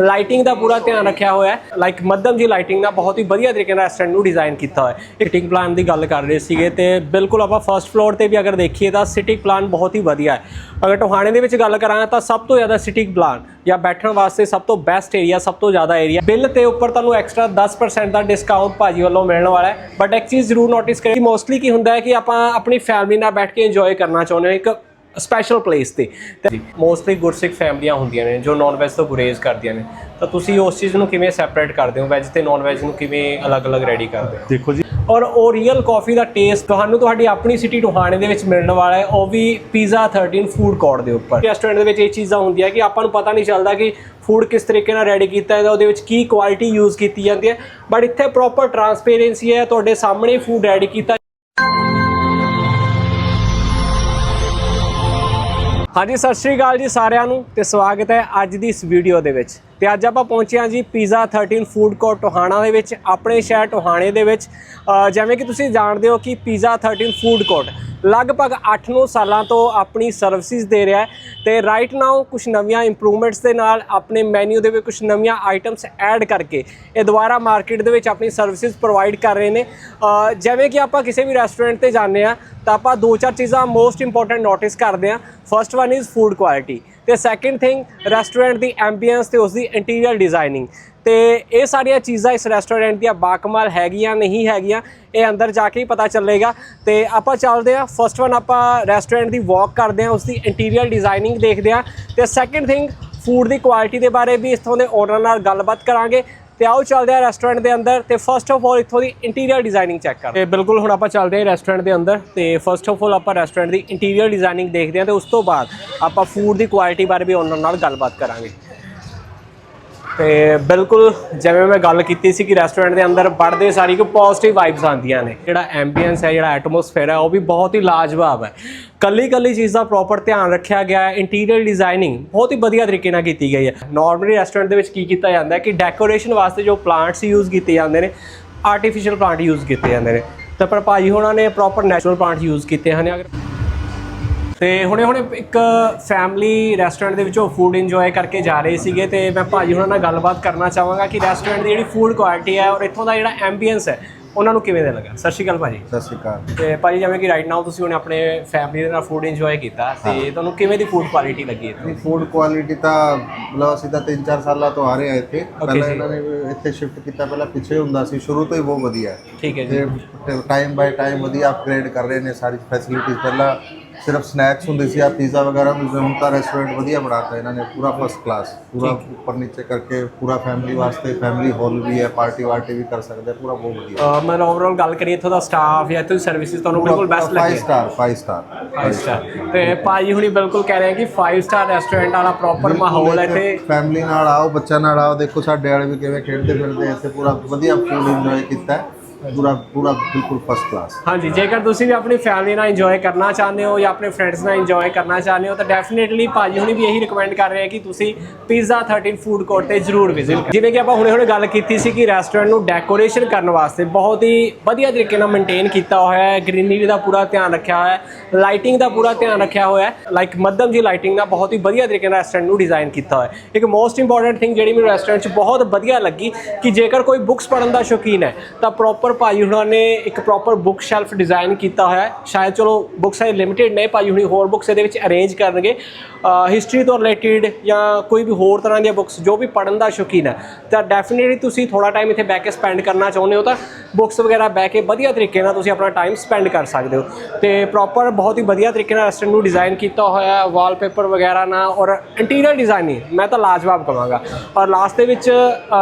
Lighting ਦਾ ਪੂਰਾ ਧਿਆਨ ਰੱਖਿਆ ਹੋਇਆ ਹੈ। ਲਾਈਕ ਮੱਧਮ ਜੀ ਲਾਈਟਿੰਗ ਨਾਲ ਬਹੁਤ ਹੀ ਵਧੀਆ ਤਰੀਕੇ ਨਾਲ ਰੈਸਟੋਰੈਂਟ ਨੂੰ ਡਿਜ਼ਾਈਨ ਕੀਤਾ ਹੋਇਆ ਹੈ। ਸਿਟਿੰਗ ਪਲਾਨ ਦੀ ਗੱਲ ਕਰ ਰਹੇ ਸੀਗੇ ਤੇ ਬਿਲਕੁਲ ਆਪਾਂ ਫਰਸਟ ਫਲੋਰ ਤੇ ਵੀ ਅਗਰ ਦੇਖੀਏ ਤਾਂ ਸਿਟਿੰਗ ਪਲਾਨ ਬਹੁਤ ਹੀ ਵਧੀਆ ਹੈ। ਅਗਰ ਟੋਹਾਣੇ ਦੇ ਵਿੱਚ ਗੱਲ ਕਰਾਂ ਤਾਂ ਸਭ ਤੋਂ ਜ਼ਿਆਦਾ ਸਿਟਿੰਗ ਪਲਾਨ ਜਾਂ ਬੈਠਣ ਵਾਸਤੇ ਸਭ ਤੋਂ ਬੈਸਟ ਏਰੀਆ ਸਭ ਤੋਂ ਜ਼ਿਆਦਾ ਏਰੀਆ ਬਿੱਲ ਤੇ ਉੱਪਰ ਤੁਹਾਨੂੰ ਐਕਸਟਰਾ 10% ਦਾ ਡਿਸਕਾਊਂਟ ਭਾਜੀ ਵੱਲੋਂ ਮਿਲਣ ਵਾਲਾ ਹੈ। ਬਟ ਇੱਕ ਚੀਜ਼ ਜ਼ਰੂਰ ਨੋਟਿਸ ਕਰੀ ਮੋਸਟਲੀ ਕੀ ਹੁੰਦਾ ਹੈ ਕਿ ਆਪਾਂ ਆਪਣੀ ਫੈਮਿਲੀ ਨਾਲ ਬੈਠ ਕੇ ਇੰਜੋਏ ਕਰਨਾ ਚਾਹੁੰਦੇ ਹਾਂ। ਇੱਕ ਸਪੈਸ਼ਲ ਪਲੇਸ ਤੇ। ਮੋਸਟਲੀ ਗੁਰਸਿੱਖ ਫੈਮਲੀਆਂ ਹੁੰਦੀਆਂ ਨੇ ਜੋ ਨਾਨ ਵੈਜ ਤੋਂ ਗੁਰੇਜ਼ ਕਰਦੀਆਂ ਨੇ। ਤਾਂ ਤੁਸੀਂ ਉਸ ਚੀਜ਼ ਨੂੰ ਕਿਵੇਂ ਸੈਪਰੇਟ ਕਰਦੇ ਹੋ? ਵੈਜ ਤੇ ਨਾਨ ਵੈਜ ਨੂੰ ਕਿਵੇਂ ਅਲੱਗ-ਅਲੱਗ ਰੈਡੀ ਕਰਦੇ ਹੋ? ਦੇਖੋ ਜੀ। ਔਰ ਉਹ ਰੀਅਲ ਕਾਫੀ ਦਾ ਟੇਸਟ ਤੁਹਾਨੂੰ ਤੁਹਾਡੀ ਆਪਣੀ ਸਿਟੀ ਟੋਹਾਣੇ ਦੇ ਵਿੱਚ ਮਿਲਣ ਵਾਲਾ ਹੈ। ਉਹ ਵੀ ਪੀਜ਼ਾ 13 ਫੂਡ ਕੋਰਟ ਦੇ ਉੱਪਰ। ਰੈਸਟੋਰੈਂਟ ਦੇ ਵਿੱਚ ਇਹ ਚੀਜ਼ਾਂ ਹੁੰਦੀਆਂ ਕਿ ਆਪਾਂ ਨੂੰ ਪਤਾ ਨਹੀਂ ਚੱਲਦਾ ਕਿ ਫੂਡ ਕਿਸ ਤਰੀਕੇ ਨਾਲ ਰੈਡੀ ਕੀਤਾ ਹੈ ਉਹਦੇ ਵਿੱਚ ਕੀ ਕੁਆਲਿਟੀ ਯੂਜ਼ ਕੀਤੀ ਜਾਂਦੀ ਹੈ। ਬਟ ਇੱਥੇ ਪ੍ਰੋਪਰ ਟਰਾਂਸਪੇਰੈਂਸੀ ਹੈ ਤੁਹਾਡੇ ਸਾਹਮਣੇ ਫੂਡ ਰੈਡੀ ਕੀਤਾ ਹਾਂਜੀ, ਸਤਿ ਸ਼੍ਰੀ ਅਕਾਲ ਜੀ ਸਾਰਿਆਂ ਨੂੰ ਤੇ ਸਵਾਗਤ ਹੈ ਅੱਜ ਦੀ ਇਸ ਵੀਡੀਓ ਦੇ ਵਿੱਚ। ਤੇ ਅੱਜ ਆਪਾਂ ਪਹੁੰਚੇ ਹਾਂ ਜੀ ਪੀਜ਼ਾ 13 ਫੂਡ ਕੋਰਟ ਟੋਹਾਣਾ ਦੇ ਵਿੱਚ, ਆਪਣੇ ਸ਼ਹਿਰ ਟੋਹਾਣੇ ਦੇ ਵਿੱਚ। ਜਿਵੇਂ ਕਿ ਤੁਸੀਂ ਜਾਣਦੇ ਹੋ ਕਿ ਪੀਜ਼ਾ 13 ਫੂਡ ਕੋਰਟ ਲਗਭਗ 8-9 ਸਾਲਾਂ ਤੋਂ ਆਪਣੀ ਸਰਵਿਸਿਜ਼ ਦੇ ਰਿਹਾ ਹੈ ਤੇ ਰਾਈਟ ਨਾਓ ਕੁਝ ਨਵੀਆਂ ਇੰਪਰੂਵਮੈਂਟਸ ਦੇ ਨਾਲ ਆਪਣੇ ਮੈਨੂ ਦੇ ਵਿੱਚ ਕੁਝ ਨਵੀਆਂ ਆਈਟਮਸ ਐਡ ਕਰਕੇ ਇਹ ਦੁਬਾਰਾ ਮਾਰਕੀਟ ਦੇ ਵਿੱਚ ਆਪਣੀ ਸਰਵਿਸਿਜ਼ ਪ੍ਰੋਵਾਈਡ ਕਰ ਰਹੇ ਨੇ। ਜਿਵੇਂ ਕਿ ਆਪਾਂ ਕਿਸੇ ਵੀ ਰੈਸਟੋਰੈਂਟ ਤੇ ਜਾਂਦੇ ਆ ਤਾਂ ਆਪਾਂ ਦੋ ਚਾਰ ਚੀਜ਼ਾਂ ਮੋਸਟ ਇੰਪੋਰਟੈਂਟ ਨੋਟਿਸ ਕਰਦੇ ਆ first one is food quality ਤੇ ਸੈਕੰਡ ਥਿੰਗ ਰੈਸਟੋਰੈਂਟ ਦੀ ਐਂਬੀਐਂਸ ਤੇ ਉਸ ਦੀ ਇੰਟੀਰੀਅਰ ਡਿਜ਼ਾਈਨਿੰਗ ਤੇ ਇਹ ਸਾਰੀਆਂ ਚੀਜ਼ਾਂ ਇਸ ਰੈਸਟੋਰੈਂਟ ਦੀਆਂ ਬਾਕਮਾਲ ਹੈਗੀਆਂ, ਨਹੀਂ ਹੈਗੀਆਂ, ਇਹ ਅੰਦਰ ਜਾ ਕੇ ਹੀ ਪਤਾ ਚੱਲੇਗਾ। ਤੇ ਆਪਾਂ ਚੱਲਦੇ ਆ ਫਸਟ ਵਨ ਆਪਾਂ ਰੈਸਟੋਰੈਂਟ ਦੀ ਵਾਕ ਕਰਦੇ ਆ ਉਸ ਦੀ ਇੰਟੀਰੀਅਰ ਡਿਜ਼ਾਈਨਿੰਗ ਦੇਖਦੇ ਆ ਤੇ ਸੈਕੰਡ ਥਿੰਗ ਫੂਡ ਦੀ ਕੁਆਲਿਟੀ ਦੇ ਬਾਰੇ ਵੀ ਇਥੋਂ ਦੇ ਓਨਰ ਨਾਲ ਗੱਲਬਾਤ ਕਰਾਂਗੇ। ਤੇ ਆਓ ਚੱਲਦੇ ਆ ਰੈਸਟੋਰੈਂਟ ਦੇ ਅੰਦਰ ਤੇ ਫਰਸਟ ਆਫ ਆਲ ਇਥੋਂ ਦੀ ਇੰਟੀਰੀਅਰ ਡਿਜ਼ਾਈਨਿੰਗ ਚੈੱਕ ਕਰਦੇ ਤੇ ਬਿਲਕੁਲ ਹੁਣ ਆਪਾਂ ਚੱਲਦੇ ਆ ਰੈਸਟੋਰੈਂਟ ਦੇ ਅੰਦਰ ਤੇ ਫਰਸਟ ਆਫ ਆਲ ਆਪਾਂ ਰੈਸਟੋਰੈਂਟ ਦੀ ਇੰਟੀਰੀਅਰ ਡਿਜ਼ਾਈਨਿੰਗ ਦੇਖਦੇ ਆ ਤੇ ਉਸ ਤੋਂ ਬਾਅਦ ਆਪਾਂ ਫੂਡ ਦੀ ਕੁਆਲਿਟੀ ਬਾਰੇ ਵੀ ਓਨਰ ਨਾਲ ਗੱਲਬਾਤ ਕਰਾਂਗੇ। ਤੇ ਬਿਲਕੁਲ ਜਿਵੇਂ ਮੈਂ ਗੱਲ ਕੀਤੀ ਸੀ ਕਿ ਰੈਸਟੋਰੈਂਟ ਦੇ ਅੰਦਰ ਵੜਦੇ ਸਾਰੀ ਕੋ ਪੋਜ਼ਿਟਿਵ ਵਾਈਬਸ ਆਉਂਦੀਆਂ ਨੇ। ਜਿਹੜਾ ਐਂਬੀਐਂਸ ਹੈ, ਜਿਹੜਾ ਐਟਮੋਸਫੇਅਰ ਹੈ, ਉਹ ਵੀ ਬਹੁਤ ਹੀ ਲਾਜਵਾਬ ਹੈ। ਕੱਲੀ ਕੱਲੀ ਚੀਜ਼ ਦਾ ਪ੍ਰੋਪਰ ਧਿਆਨ ਰੱਖਿਆ ਗਿਆ ਹੈ ਇੰਟੀਰੀਅਰ ਡਿਜ਼ਾਈਨਿੰਗ ਬਹੁਤ ਹੀ ਵਧੀਆ ਤਰੀਕੇ ਨਾਲ ਕੀਤੀ ਗਈ ਹੈ। ਨਾਰਮਲੀ ਰੈਸਟੋਰੈਂਟ ਦੇ ਵਿੱਚ ਕੀ ਕੀਤਾ ਜਾਂਦਾ ਹੈ ਕਿ ਡੈਕੋਰੇਸ਼ਨ ਵਾਸਤੇ ਜੋ ਪਲਾਂਟਸ ਯੂਜ਼ ਕੀਤੇ ਜਾਂਦੇ ਨੇ ਆਰਟੀਫੀਸ਼ੀਅਲ ਪਲਾਂਟ ਯੂਜ਼ ਕੀਤੇ ਜਾਂਦੇ ਨੇ। ਤਾਂ ਪਰ ਭਾਜੀ ਹੋਣਾ ਨੇ ਪ੍ਰੋਪਰ ਨੈਚੁਰਲ ਪਲਾਂਟ ਯੂਜ਼ ਕੀਤੇ ਹਨ। ਅਗਰ ਤੇ ਹੁਣੇ ਹੁਣੇ ਇੱਕ ਫੈਮਿਲੀ ਰੈਸਟੋਰੈਂਟ ਦੇ ਵਿੱਚੋਂ ਫੂਡ ਇੰਜੋਏ ਕਰਕੇ ਜਾ ਰਹੇ ਸੀਗੇ ਤੇ ਮੈਂ ਭਾਜੀ ਹੁਣਾਂ ਨਾਲ ਗੱਲਬਾਤ ਕਰਨਾ ਚਾਹਾਂਗਾ ਕਿ ਰੈਸਟੋਰੈਂਟ ਦੀ ਜਿਹੜੀ ਫੂਡ ਕੁਆਲਿਟੀ ਹੈ ਔਰ ਇੱਥੋਂ ਦਾ ਜਿਹੜਾ ਐਂਬੀਐਂਸ ਹੈ ਉਹਨਾਂ ਨੂੰ ਕਿਵੇਂ ਦਾ ਲੱਗਾ? ਸਤਿ ਸ਼੍ਰੀ ਅਕਾਲ ਭਾਜੀ। ਸਤਿ ਸ਼੍ਰੀ ਅਕਾਲ। ਤੇ ਭਾਜੀ ਜਿਵੇਂ ਕਿ ਰਾਈਟ ਨਾਓ ਤੁਸੀਂ ਹੁਣੇ ਆਪਣੇ ਫੈਮਿਲੀ ਦੇ ਨਾਲ ਫੂਡ ਇੰਜੋਏ ਕੀਤਾ ਤੇ ਤੁਹਾਨੂੰ ਕਿਵੇਂ ਦੀ ਫੂਡ ਕੁਆਲਿਟੀ ਲੱਗੀ ਇੱਥੇ? ਫੂਡ ਕੁਆਲਿਟੀ ਤਾਂ ਮਤਲਬ ਅਸੀਂ ਤਾਂ 3-4 ਸਾਲਾਂ ਤੋਂ ਆ ਰਹੇ ਹਾਂ ਇੱਥੇ। ਪਹਿਲਾਂ। ਇਹਨਾਂ ਨੇ ਇੱਥੇ ਸ਼ਿਫਟ ਕੀਤਾ ਪਹਿਲਾਂ ਪਿੱਛੇ ਹੁੰਦਾ ਸੀ ਸ਼ੁਰੂ ਤੋਂ ਹੀ ਬਹੁਤ ਵਧੀਆ। ਹੈ ਠੀਕ ਹੈ ਜੀ। ਤੇ ਟਾਈਮ ਬਾਈ ਟਾਈਮ ਵਧੀਆ ਅਪਗ੍ਰੇਡ ਕਰ ਰਹੇ ਨੇ ਸਾਰੀ ਫੈਸਿਲਿਟੀਜ਼ ਪਹਿਲਾਂ ਸਿਰਫ ਸਨੈਕਸ ਹੁੰਦੇ ਸੀ ਆ ਪੀਜ਼ਾ ਵਗੈਰਾ ਹੁੰਦੇ ਹੁਣ ਤਾਂ ਰੈਸਟੋਰੈਂਟ ਵਧੀਆ ਬਣਾਤਾ ਇਹਨਾਂ ਨੇ ਪੂਰਾ ਫਸਟ ਕਲਾਸ ਪੂਰਾ ਉੱਪਰ ਨੀਚੇ ਕਰਕੇ ਪੂਰਾ ਫੈਮਿਲੀ ਵਾਸਤੇ ਫੈਮਿਲੀ ਹਾਲ ਵੀ ਹੈ ਪਾਰਟੀ ਵਾਰਟੀ ਵੀ ਕਰ ਸਕਦੇ ਆ ਪੂਰਾ ਬਹੁਤ ਵਧੀਆ। ਮੈਂ ਓਵਰਆਲ ਗੱਲ ਕਰੀਏ ਇੱਥੋਂ ਦਾ ਸਟਾਫ ਜਾਂ ਇੱਥੋਂ ਦੀ ਸਰਵਿਸਿਜ਼ ਤੁਹਾਨੂੰ ਬਿਲਕੁਲ ਬੈਸਟ 5 ਲੱਗੀ। ਸਟਾਰ 5 ਸਟਾਰ 5 ਸਟਾਰ ਤੇ ਭਾਜੀ ਹੁਣੀ ਬਿਲਕੁਲ ਕਹਿ ਰਹੇ ਆ ਕਿ 5 ਸਟਾਰ ਰੈਸਟੋਰੈਂਟ ਵਾਲਾ ਪ੍ਰੋਪਰ ਮਾਹੌਲ ਹੈ ਇੱਥੇ। ਫੈਮਿਲੀ ਨਾਲ ਆਓ ਬੱਚਿਆਂ ਨਾਲ ਆਓ ਦੇਖੋ ਸਾਡੇ ਵਾਲੇ ਵੀ ਕਿਵੇਂ ਖੇਡਦੇ ਫਿਰਦੇ ਆ ਇੱਥੇ ਪੂਰਾ ਵਧੀਆ ਫੂਡ ਇੰਜੋਏ ਕੀਤਾ ਹੈ। ਪੂਰਾ ਪੂਰਾ ਬਿਲਕੁਲ ਫਸਟ ਕਲਾਸ ਹਾਂਜੀ, ਜੇਕਰ ਤੁਸੀਂ ਵੀ ਆਪਣੀ ਫੈਮਿਲੀ ਨਾਲ ਇੰਜੋਏ ਕਰਨਾ ਚਾਹੁੰਦੇ ਹੋ ਜਾਂ ਆਪਣੇ ਫਰੈਂਡਸ ਨਾਲ ਇੰਜੋਏ ਕਰਨਾ ਚਾਹੁੰਦੇ ਹੋ, ਤਾਂ ਡੈਫੀਨਿਟਲੀ ਭਾਜੀ ਹੁਣੀ ਵੀ ਇਹੀ ਰਿਕਮੈਂਡ ਕਰ ਰਹੇ ਆ ਕਿ ਤੁਸੀਂ ਪੀਜ਼ਾ 13 ਫੂਡ ਕੋਰਟ ਤੇ ਜ਼ਰੂਰ ਵਿਜ਼ਿਟ ਕਰੋ। ਜਿਵੇਂ ਕਿ ਆਪਾਂ ਹੁਣੇ ਹੁਣੇ ਗੱਲ ਕੀਤੀ ਸੀ ਕਿ ਰੈਸਟੋਰੈਂਟ ਨੂੰ ਡੈਕੋਰੇਸ਼ਨ ਕਰਨ ਵਾਸਤੇ ਬਹੁਤ ਹੀ ਵਧੀਆ ਤਰੀਕੇ ਨਾਲ ਮੇਨਟੇਨ ਕੀਤਾ ਹੋਇਆ ਹੈ ਗ੍ਰੀਨਰੀ ਦਾ ਪੂਰਾ ਧਿਆਨ ਰੱਖਿਆ ਹੋਇਆ ਹੈ ਲਾਈਟਿੰਗ ਦਾ ਪੂਰਾ ਧਿਆਨ ਰੱਖਿਆ ਹੋਇਆ ਹੈ ਲਾਈਕ ਮੱਧਮ ਜੀ ਲਾਈਟਿੰਗ ਨਾਲ ਬਹੁਤ ਹੀ ਵਧੀਆ ਤਰੀਕੇ ਨਾਲ ਰੈਸਟੋਰੈਂਟ ਨੂੰ ਡਿਜ਼ਾਈਨ ਕੀਤਾ ਹੋਇਆ ਹੈ। ਇੱਕ ਮੋਸਟ ਇੰਪੋਰਟੈਂਟ ਥਿੰਗ ਜਿਹੜੀ ਮੈਨੂੰ ਰੈਸਟੋਰੈਂਟ 'ਚ ਬਹੁਤ ਵਧੀਆ ਲੱਗੀ ਕਿ ਜੇਕਰ ਕੋਈ ਬੁੱਕਸ ਪੜ੍ਹਨ ਦਾ ਸ਼ੌਕੀਨ ਹੈ, ਤਾਂ ਪ੍ਰੋਪਰ ਭਾਜੀ ਹੁਣਾਂ ਨੇ ਇੱਕ ਪ੍ਰੋਪਰ ਬੁੱਕ ਸ਼ੈਲਫ ਡਿਜ਼ਾਈਨ ਕੀਤਾ ਹੋਇਆ ਹੈ। ਸ਼ਾਇਦ ਚਲੋ ਬੁੱਕਸ ਹੈ ਲਿਮਿਟਿਡ ਨੇ ਭਾਜੀ ਹੁਣੀ ਹੋਰ ਬੁੱਕਸ ਇਹਦੇ ਵਿੱਚ ਅਰੇਂਜ ਕਰਨਗੇ। ਹਿਸਟਰੀ ਤੋਂ ਰਿਲੇਟਡ ਜਾਂ ਕੋਈ ਵੀ ਹੋਰ ਤਰ੍ਹਾਂ ਦੀਆਂ ਬੁੱਕਸ ਜੋ ਵੀ ਪੜ੍ਹਨ ਦਾ ਸ਼ੌਕੀਨ ਹੈ। ਤਾਂ ਡੈਫੀਨਿਟਲੀ ਤੁਸੀਂ ਥੋੜਾ ਟਾਈਮ ਇੱਥੇ ਬਹਿ ਕੇ ਸਪੈਂਡ ਕਰਨਾ ਚਾਹੁੰਦੇ ਹੋ ਤਾਂ ਬੁੱਕਸ ਵਗੈਰਾ ਬਹਿ ਕੇ ਵਧੀਆ ਤਰੀਕੇ ਨਾਲ ਤੁਸੀਂ ਆਪਣਾ ਟਾਈਮ ਸਪੈਂਡ ਕਰ ਸਕਦੇ ਹੋ। ਤੇ ਪ੍ਰੋਪਰ ਬਹੁਤ ਹੀ ਵਧੀਆ ਤਰੀਕੇ ਨਾਲ ਰੈਸਟੋਰੈਂਟ ਨੂੰ ਡਿਜ਼ਾਈਨ ਕੀਤਾ ਹੋਇਆ ਹੈ ਵਾਲਪੇਪਰ ਵਗੈਰਾ ਨਾਲ ਔਰ ਇੰਟੀਰੀਅਰ ਡਿਜ਼ਾਈਨਿੰਗ ਮੈਂ ਤਾਂ ਲਾਜਵਾਬ ਕਹਾਂਗਾ ਔਰ ਲਾਸਟ ਦੇ ਵਿੱਚ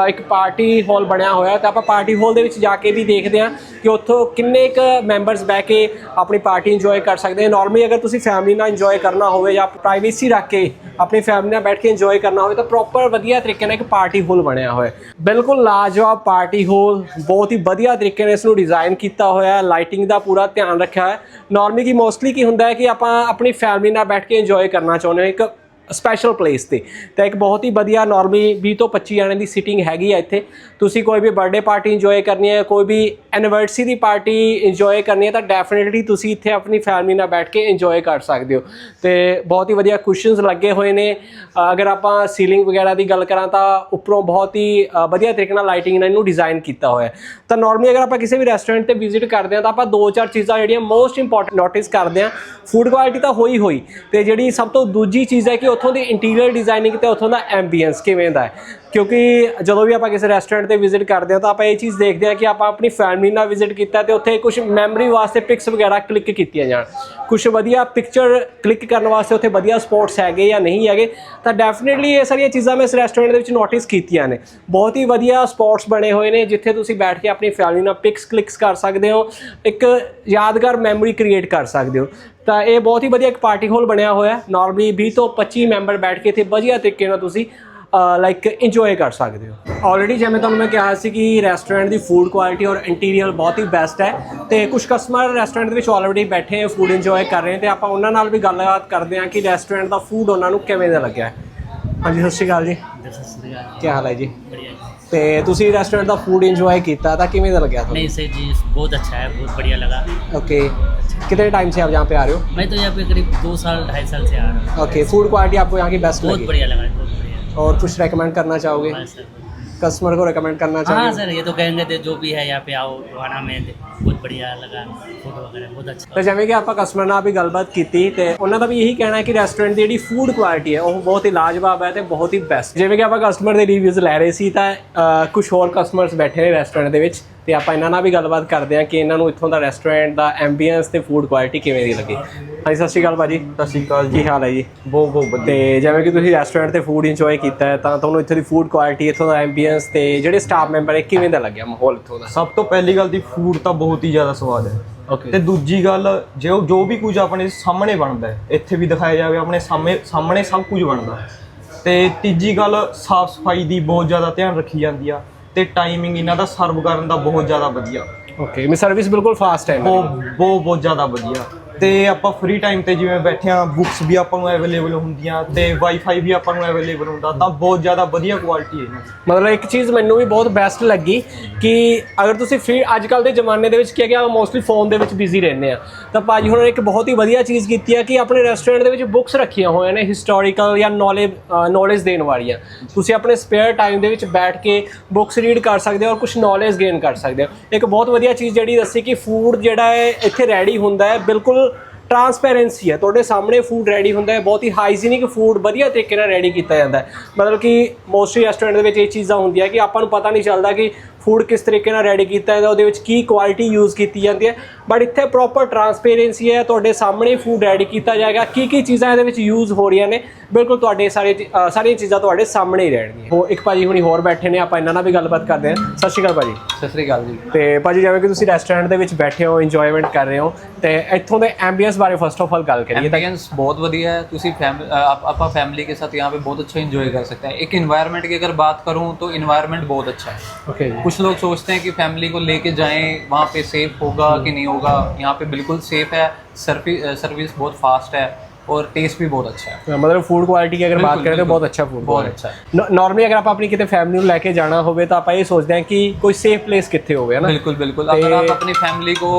ਇੱਕ ਪਾਰਟੀ ਹਾਲ ਬਣਿਆ ਹੋਇਆ ਤਾਂ ਆਪਾਂ ਪਾਰਟੀ ਹਾਲ ਦੇ ਵਿੱਚ ਜਾ ਕੇ ਵੀ ਦੇਖਦੇ ਹਾਂ ਕਿ ਉੱਥੋਂ ਕਿੰਨੇ ਕੁ ਮੈਂਬਰਸ ਬਹਿ ਕੇ ਆਪਣੀ ਪਾਰਟੀ ਇੰਜੋਏ ਕਰ ਸਕਦੇ ਆ ਨਾਰਮਲੀ ਅਗਰ ਤੁਸੀਂ ਫੈਮਿਲੀ ਨਾਲ ਇੰਜੋਏ ਕਰਨਾ ਹੋਵੇ ਜਾਂ ਪ੍ਰਾਈਵੇਸੀ ਰੱਖ ਕੇ ਆਪਣੀ ਫੈਮਿਲੀ ਨਾਲ ਬੈਠ ਕੇ ਇੰਜੋਏ ਕਰਨਾ ਹੋਵੇ ਤਾਂ ਪ੍ਰੋਪਰ ਵਧੀਆ ਤਰੀਕੇ ਨਾਲ ਇੱਕ ਪਾਰਟੀ ਹੋਲ ਬਣਿਆ ਹੋਇਆ ਬਿਲਕੁਲ ਲਾਜਵਾਬ ਪਾਰਟੀ ਹੋਲ ਬਹੁਤ ਹੀ ਵਧੀਆ ਤਰੀਕੇ ਨਾਲ ਇਸ ਨੂੰ ਡਿਜ਼ਾਈਨ ਕੀਤਾ ਹੋਇਆ ਹੈ। ਲਾਈਟਿੰਗ ਦਾ ਪੂਰਾ ਧਿਆਨ ਰੱਖਿਆ ਹੈ। ਨਾਰਮਲੀ ਕੀ ਮੋਸਟਲੀ ਕੀ ਹੁੰਦਾ ਹੈ ਕਿ ਆਪਾਂ ਆਪਣੀ ਫੈਮਿਲੀ ਨਾਲ ਬੈਠ ਕੇ ਇੰਜੋਏ ਕਰਨਾ ਚਾਹੁੰਦੇ ਹਾਂ। ਇੱਕ ਸਪੈਸ਼ਲ ਪਲੇਸ ਤੇ। ਤਾਂ ਇੱਕ ਬਹੁਤ ਹੀ ਵਧੀਆ ਨਾਰਮਲੀ 20 ਤੋਂ 25 ਜਣਿਆਂ ਦੀ ਸਿਟਿੰਗ ਹੈਗੀ ਆ ਇੱਥੇ। ਤੁਸੀਂ ਕੋਈ ਵੀ ਬਰਥਡੇ ਪਾਰਟੀ ਇੰਜੋਏ ਕਰਨੀ ਹੈ, ਕੋਈ ਵੀ ਐਨੀਵਰਸਰੀ ਦੀ ਪਾਰਟੀ ਇੰਜੋਏ ਕਰਨੀ ਹੈ, ਤਾਂ ਡੈਫੀਨਿਟਲੀ ਤੁਸੀਂ ਇੱਥੇ ਆਪਣੀ ਫੈਮਿਲੀ ਨਾਲ ਬੈਠ ਕੇ ਇੰਜੋਏ ਕਰ ਸਕਦੇ ਹੋ। ਤੇ ਬਹੁਤ ਹੀ ਵਧੀਆ ਕੁਸ਼ਨਸ ਲੱਗੇ ਹੋਏ ਨੇ। ਅਗਰ ਆਪਾਂ ਸੀਲਿੰਗ ਵਗੈਰਾ ਦੀ ਗੱਲ ਕਰਾਂ, ਤਾਂ ਉੱਪਰੋਂ ਬਹੁਤ ਹੀ ਵਧੀਆ ਤਰੀਕੇ ਨਾਲ ਲਾਈਟਿੰਗ ਨਾਲ ਇਹਨੂੰ ਡਿਜ਼ਾਈਨ ਕੀਤਾ ਹੋਇਆ ਤਾਂ ਨਾਰਮਲੀ ਅਗਰ ਆਪਾਂ ਕਿਸੇ ਵੀ ਰੈਸਟੋਰੈਂਟ ਤੇ ਵਿਜ਼ਿਟ ਕਰਦੇ ਹਾਂ, ਤਾਂ ਆਪਾਂ ਦੋ ਚਾਰ ਚੀਜ਼ਾਂ ਜਿਹੜੀਆਂ ਮੋਸਟ ਇੰਪੋਰਟੈਂਟ ਨੋਟਿਸ ਕਰਦੇ ਹਾਂ। ਫੂਡ ਕੁਆਲਿਟੀ ਤਾਂ ਹੋਈ ਹੋਈ ਤੇ ਜਿਹੜੀ ਸਭ ਤੋਂ ਦੂਜੀ ਚੀਜ਼ ਹੈ ਕਿ ਉੱਥੋਂ ਦੀ ਇੰਟੀਰੀਅਰ ਡਿਜ਼ਾਈਨਿੰਗ ਤੇ ਉੱਥੋਂ ਦਾ ਐਂਬੀਐਂਸ ਕਿਵੇਂ ਦਾ ਹੈ? ਕਿਉਂਕਿ ਜਦੋਂ ਵੀ ਆਪਾਂ ਕਿਸੇ ਰੈਸਟੋਰੈਂਟ ਤੇ ਵਿਜ਼ਿਟ ਕਰਦੇ ਹਾਂ ਤਾਂ ਆਪਾਂ ਇਹ ਚੀਜ਼ ਦੇਖਦੇ ਹਾਂ ਕਿ ਆਪਾਂ ਆਪਣੀ ਫੈਮਿਲੀ ਨਾਲ ਵਿਜ਼ਿਟ ਕੀਤਾ ਤੇ ਉੱਥੇ ਕੁਝ ਮੈਮਰੀ ਵਾਸਤੇ ਪਿਕਸ ਵਗੈਰਾ ਕਲਿੱਕ ਕੀਤੀਆਂ ਜਾਣ। ਕੁਝ ਵਧੀਆ ਪਿਕਚਰ ਕਲਿੱਕ ਕਰਨ ਵਾਸਤੇ ਉੱਥੇ ਵਧੀਆ ਸਪੌਟਸ ਹੈਗੇ ਜਾਂ ਨਹੀਂ ਹੈਗੇ, ਤਾਂ ਡੈਫੀਨਿਟਲੀ ਇਹ ਸਾਰੀਆਂ ਚੀਜ਼ਾਂ ਮੈਂ ਇਸ ਰੈਸਟੋਰੈਂਟ ਦੇ ਵਿੱਚ ਨੋਟਿਸ ਕੀਤੀਆਂ ਨੇ। ਬਹੁਤ ਹੀ ਵਧੀਆ ਸਪੌਟਸ ਬਣੇ ਹੋਏ ਨੇ, ਜਿੱਥੇ ਤੁਸੀਂ ਬੈਠ ਕੇ ਆਪਣੀ ਫੈਮਿਲੀ ਨਾਲ ਪਿਕਸ ਕਲਿੱਕਸ ਕਰ ਸਕਦੇ ਹੋ, ਇੱਕ ਯਾਦਗਾਰ ਮੈਮਰੀ ਕ੍ਰੀਏਟ ਕਰ ਸਕਦੇ ਹੋ। ਤਾਂ ਇਹ ਬਹੁਤ ਹੀ ਵਧੀਆ ਇੱਕ ਪਾਰਟੀ ਹਾਲ ਬਣਿਆ ਹੋਇਆ ਹੈ ਨਾਰਮਲੀ 20 ਤੋਂ 25 ਮੈਂਬਰ ਬੈਠ ਕੇ ਇੱਥੇ ਵਧੀਆ ਤਰੀਕੇ ਨਾਲ ਤੁਸੀਂ ਲਾਈਕ ਇੰਜੋਏ ਕਰ ਸਕਦੇ ਹੋ ਆਲਰੇਡੀ ਜਿਵੇਂ ਤੁਹਾਨੂੰ ਮੈਂ ਕਿਹਾ ਸੀ ਕਿ ਰੈਸਟੋਰੈਂਟ ਦੀ ਫੂਡ ਕੁਆਲਿਟੀ ਔਰ ਇੰਟੀਰੀਅਰ ਬਹੁਤ ਹੀ ਬੈਸਟ ਹੈ ਤੇ ਕੁਝ ਕਸਟਮਰ ਰੈਸਟੋਰੈਂਟ ਦੇ ਵਿੱਚ ਆਲਰੇਡੀ ਬੈਠੇ ਹੈ ਫੂਡ ਇੰਜੋਏ ਕਰ ਰਹੇ ਨੇ ਤੇ ਆਪਾਂ ਉਹਨਾਂ ਨਾਲ ਵੀ ਗੱਲਬਾਤ ਕਰਦੇ ਹਾਂ ਕਿ ਰੈਸਟੋਰੈਂਟ ਦਾ ਫੂਡ ਉਹਨਾਂ ਨੂੰ ਕਿਵੇਂ ਦਾ ਲੱਗਿਆ ਹੈ ਹਾਂਜੀ ਸਤਿ ਸ਼੍ਰੀ ਅਕਾਲ ਜੀ ਕੀ ਹਾਲ ਹੈ ਜੀ बढ़िया ਤੇ ਤੁਸੀਂ ਰੈਸਟੋਰੈਂਟ ਦਾ ਫੂਡ ਇੰਜੋਏ ਕੀਤਾ ਤਾਂ ਕਿਵੇਂ ਦਾ ਲੱਗਿਆ ਤੁਹਾਨੂੰ नहीं सर जी बहुत अच्छा है बहुत बढ़िया लगा ओके कितने टाइम से आप यहाँ पे आ रहे हो मैं तो यहाँ पे करीब दो साल ढाई साल से आ रहा हूँ ओके फूड क्वालिटी आपको यहाँ की बेस्ट बहुत लगी बढ़िया लगा बहुत बढ़िया और कुछ रेकमेंड करना चाहोगे हाँ सर कस्टमर को रेकमेंड करना हाँ चाहोगे सर ये तो कहेंगे थे जो भी है यहाँ पे आओ खाना में ਬਹੁਤ ਬੜੀਆ ਲਗਾ ਫੋਟੋ ਵਗੈरह ਬਹੁਤ ਅੱਛਾ। ਤਾਂ ਜਿਵੇਂ ਕਿ ਆਪਾਂ ਕਸਟਮਰ ਨਾਲ ਵੀ ਗੱਲਬਾਤ ਕੀਤੀ ਤੇ ਉਹਨਾਂ ਦਾ ਵੀ ਇਹੀ ਕਹਿਣਾ ਹੈ ਕਿ ਰੈਸਟੋਰੈਂਟ ਦੀ ਜਿਹੜੀ ਫੂਡ ਕੁਆਲਿਟੀ ਹੈ ਉਹ ਬਹੁਤ ਹੀ ਲਾਜਵਾਬ ਹੈ ਤੇ ਬਹੁਤ ਹੀ ਬੈਸਟ ਜਿਵੇਂ ਕਿ ਆਪਾਂ ਕਸਟਮਰ ਦੇ ਰਿਵਿਊਜ਼ ਲੈ ਰਹੇ ਸੀ ਤਾਂ ਕੁਝ ਹੋਰ ਕਸਟਮਰਸ ਬੈਠੇ ਨੇ ਰੈਸਟੋਰੈਂਟ ਦੇ ਵਿੱਚ ਤੇ ਆਪਾਂ ਇਹਨਾਂ ਨਾਲ ਵੀ ਗੱਲਬਾਤ ਕਰਦੇ ਹਾਂ ਕਿ ਇਹਨਾਂ ਨੂੰ ਇੱਥੋਂ ਦਾ ਰੈਸਟੋਰੈਂਟ ਦਾ ਐਂਬੀਅੰਸ ਤੇ ਫੂਡ ਕੁਆਲਿਟੀ ਕਿਵੇਂ ਦੀ ਲੱਗੀ। ਹਾਂਜੀ ਸਤਿ ਸ਼੍ਰੀ ਅਕਾਲ ਭਾਜੀ। ਸਤਿ ਸ਼੍ਰੀ ਅਕਾਲ ਜੀ। ਹਾਲ ਹੈ ਜੀ? ਬਹੁਤ ਬਹੁਤ ਵਧੀਆ। ਤੇ ਜਿਵੇਂ ਕਿ ਤੁਸੀਂ ਰੈਸਟੋਰੈਂਟ ਤੇ ਫੂਡ ਇੰਜੋਏ ਕੀਤਾ ਹੈ ਤਾਂ ਤੁਹਾਨੂੰ ਇੱਥੇ ਦੀ ਫੂਡ ਕੁਆਲਿਟੀ ਇੱਥੋਂ ਦਾ ਐਂਬੀਅੰਸ ਤੇ ਜਿਹੜੇ ਸਟਾਫ ਮੈਂਬਰ ਹੈ ਕਿਵੇਂ ਦਾ ਲੱਗਿਆ ਮਾਹੌਲ ਇੱਥੋਂ ਦਾ? ਸਭ ਤੋਂ ਪਹਿਲੀ ਗੱਲ ਦੀ ਫੂਡ ਤਾਂ ਬਹੁਤ ਹੀ ਜ਼ਿਆਦਾ ਸਵਾਦ ਹੈ। ਓਕੇ ਤੇ ਦੂਜੀ ਗੱਲ ਜੋ ਜੋ ਵੀ ਕੁਝ ਆਪਣੇ ਸਾਹਮਣੇ ਬਣਦਾ ਹੈ ਇੱਥੇ ਵੀ ਦਿਖਾਇਆ ਜਾਵੇ ਆਪਣੇ ਸਾਹਮਣੇ ਸਾਹਮਣੇ ਸਭ ਕੁਝ ਬਣਦਾ ਹੈ। ਤੇ ਤੀਜੀ ਗੱਲ ਸਾਫ਼ ਸਫ਼ਾਈ ਦੀ ਬਹੁਤ ਜ਼ਿਆਦਾ ਧਿਆਨ ਰੱਖੀ ਜਾਂਦੀ ਆ ਤੇ ਟਾਈਮਿੰਗ ਇਹਨਾਂ ਦਾ ਸਰਵ ਕਰਨ ਦਾ ਬਹੁਤ ਜ਼ਿਆਦਾ ਵਧੀਆ। ਓਕੇ ਮੀ ਸਰਵਿਸ ਬਿਲਕੁਲ ਫਾਸਟ ਹੈ। ਬਹੁਤ ਬਹੁਤ ਬਹੁਤ ਜ਼ਿਆਦਾ ਵਧੀਆ। ਤੇ ਆਪਾਂ ਫ੍ਰੀ ਟਾਈਮ ਤੇ ਜਿਵੇਂ ਬੈਠੇ ਆ ਬੁੱਕਸ ਵੀ ਆਪਾਂ ਨੂੰ ਅਵੇਲੇਬਲ ਹੁੰਦੀਆਂ ਤੇ ਵਾਈਫਾਈ ਵੀ ਆਪਾਂ ਨੂੰ ਅਵੇਲੇਬਲ ਹੁੰਦਾ, ਤਾਂ ਬਹੁਤ ਜ਼ਿਆਦਾ ਵਧੀਆ ਕੁਆਲਿਟੀ ਹੈ ਮਤਲਬ ਇੱਕ ਚੀਜ਼ ਮੈਨੂੰ ਵੀ ਬਹੁਤ ਬੈਸਟ ਲੱਗੀ ਕਿ ਅਗਰ ਤੁਸੀਂ ਫ੍ਰੀ ਅੱਜ ਕੱਲ ਦੇ ਜ਼ਮਾਨੇ ਦੇ ਵਿੱਚ ਕੀ ਹੈ ਕਿ ਆਪਾਂ ਮੋਸਟਲੀ ਫੋਨ ਦੇ ਵਿੱਚ ਬਿਜ਼ੀ ਰਹਿੰਦੇ ਆ ਤਾਂ ਭਾਜੀ ਹੁਣ ਇੱਕ ਬਹੁਤ ਹੀ ਵਧੀਆ ਚੀਜ਼ ਕੀਤੀ ਹੈ ਕਿ ਆਪਣੇ ਰੈਸਟੋਰੈਂਟ ਦੇ ਵਿੱਚ ਬੁੱਕਸ ਰੱਖੀਆਂ ਹੋਈਆਂ ਨੇ ਹਿਸਟੋਰੀਕਲ ਜਾਂ ਨੌਲੇਜ ਨੌਲੇਜ ਦੇਣ ਵਾਲੀਆਂ। ਤੁਸੀਂ ਆਪਣੇ ਸਪੇਅਰ ਟਾਈਮ ਦੇ ਵਿੱਚ ਬੈਠ ਕੇ ਬੁੱਕਸ ਰੀਡ ਕਰ ਸਕਦੇ ਹੋ ਔਰ ਕੁਝ ਨੌਲੇਜ ਗੇਨ ਕਰ ਸਕਦੇ ਹੋ। ਇੱਕ ਬਹੁਤ ਵਧੀਆ ਚੀਜ਼ ਜਿਹੜੀ ਦੱਸੀ ਕਿ ਫੂਡ ਜਿਹੜਾ ਹੈ, ਇੱਥੇ ਰੈਡੀ ਹੁੰਦਾ ਹੈ, ਬਿਲਕੁਲ ਟਰਾਂਸਪੇਰੈਂਸੀ ਹੈ। ਤੁਹਾਡੇ ਸਾਹਮਣੇ ਫੂਡ ਰੈਡੀ ਹੁੰਦਾ ਹੈ। ਬਹੁਤ ਹੀ ਹਾਈਜੀਨਿਕ ਫੂਡ ਵਧੀਆ ਤਰੀਕੇ ਨਾਲ ਰੈਡੀ ਕੀਤਾ ਜਾਂਦਾ ਹੈ। ਮਤਲਬ ਕਿ ਮੋਸਟਲੀ ਰੈਸਟੋਰੈਂਟ ਦੇ ਵਿੱਚ ਇਹ ਚੀਜ਼ਾਂ ਹੁੰਦੀਆਂ ਕਿ ਆਪਾਂ ਨੂੰ ਪਤਾ ਨਹੀਂ ਚੱਲਦਾ ਕਿ ਫੂਡ ਕਿਸ ਤਰੀਕੇ ਨਾਲ ਰੈਡੀ ਕੀਤਾ ਹੈ ਉਹਦੇ ਵਿੱਚ ਕੀ ਕੁਆਲਿਟੀ ਯੂਜ਼ ਕੀਤੀ ਜਾਂਦੀ ਹੈ। ਬਟ ਇੱਥੇ ਪ੍ਰੋਪਰ ਟਰਾਂਸਪੇਰੈਂਸੀ ਹੈ। ਤੁਹਾਡੇ ਸਾਹਮਣੇ ਫੂਡ ਰੈਡੀ ਕੀਤਾ ਜਾਏਗਾ। ਕੀ ਕੀ ਚੀਜ਼ਾਂ ਇਹਦੇ ਵਿੱਚ ਯੂਜ਼ ਹੋ ਰਹੀਆਂ ਨੇ? ਬਿਲਕੁਲ ਤੁਹਾਡੇ ਸਾਰੇ ਸਾਰੀਆਂ ਚੀਜ਼ਾਂ ਤੁਹਾਡੇ ਸਾਹਮਣੇ ਹੀ ਰਹਿਣਗੀਆਂ। ਉਹ ਇੱਕ ਭਾਜੀ ਹੁਣੀ ਹੋਰ ਬੈਠੇ ਨੇ। ਆਪਾਂ ਇਹਨਾਂ ਨਾਲ ਵੀ ਗੱਲਬਾਤ ਕਰਦੇ ਹਾਂ। ਸਤਿ ਸ਼੍ਰੀ ਅਕਾਲ ਭਾਜੀ। ਸਤਿ ਸ੍ਰੀ ਅਕਾਲ ਜੀ। ਤੇ ਭਾਜੀ ਜਿਵੇਂ ਕਿ ਤੁਸੀਂ ਰੈਸਟੋਰੈਂਟ ਦੇ ਵਿੱਚ ਬੈਠੇ ਹੋ ਇੰਜੋਇਮੈਂਟ ਕਰ ਰਹੇ ਹੋ ਤੇ ਇੱਥੋਂ ਦੇ ਐਂਬੀਐਂਸ ਐਕਸਪੀਰੀਅੰਸ ਬਾਰੇ ਫਸਟ ਆਫ ਆਲ ਗੱਲ ਕਰੀਏ ਤਾਂ ਐਕਸਪੀਰੀਅंस बहुत बढ़िया है। ਤੁਸੀਂ फैमिली आपा फैमिली के साथ यहाँ पे बहुत अच्छा एंजॉय कर सकते हैं। एक इन्वायरमेंट की अगर बात करूँ तो इन्वायरमेंट बहुत अच्छा है। Okay okay. कुछ लोग सोचते हैं कि फैमिली को लेके जाएँ वहाँ पे सेफ़ होगा कि नहीं होगा। यहाँ पे बिल्कुल सेफ़ है। सर्विस बहुत फास्ट है और टेस्ट भी बहुत अच्छा है। हाँ, मतलब फ़ूड क्वालिटी की अगर बात करें तो बहुत अच्छा फ़ूड बहुत अच्छा है। नॉर्मली अगर आप अपनी कितने फैमिली को लेके जाना हो तो आप ये सोचते हैं कि कोई सेफ़ प्लेस कितने होवे ना? बिल्कुल बिल्कुल। अगर आप अपनी फैमिली को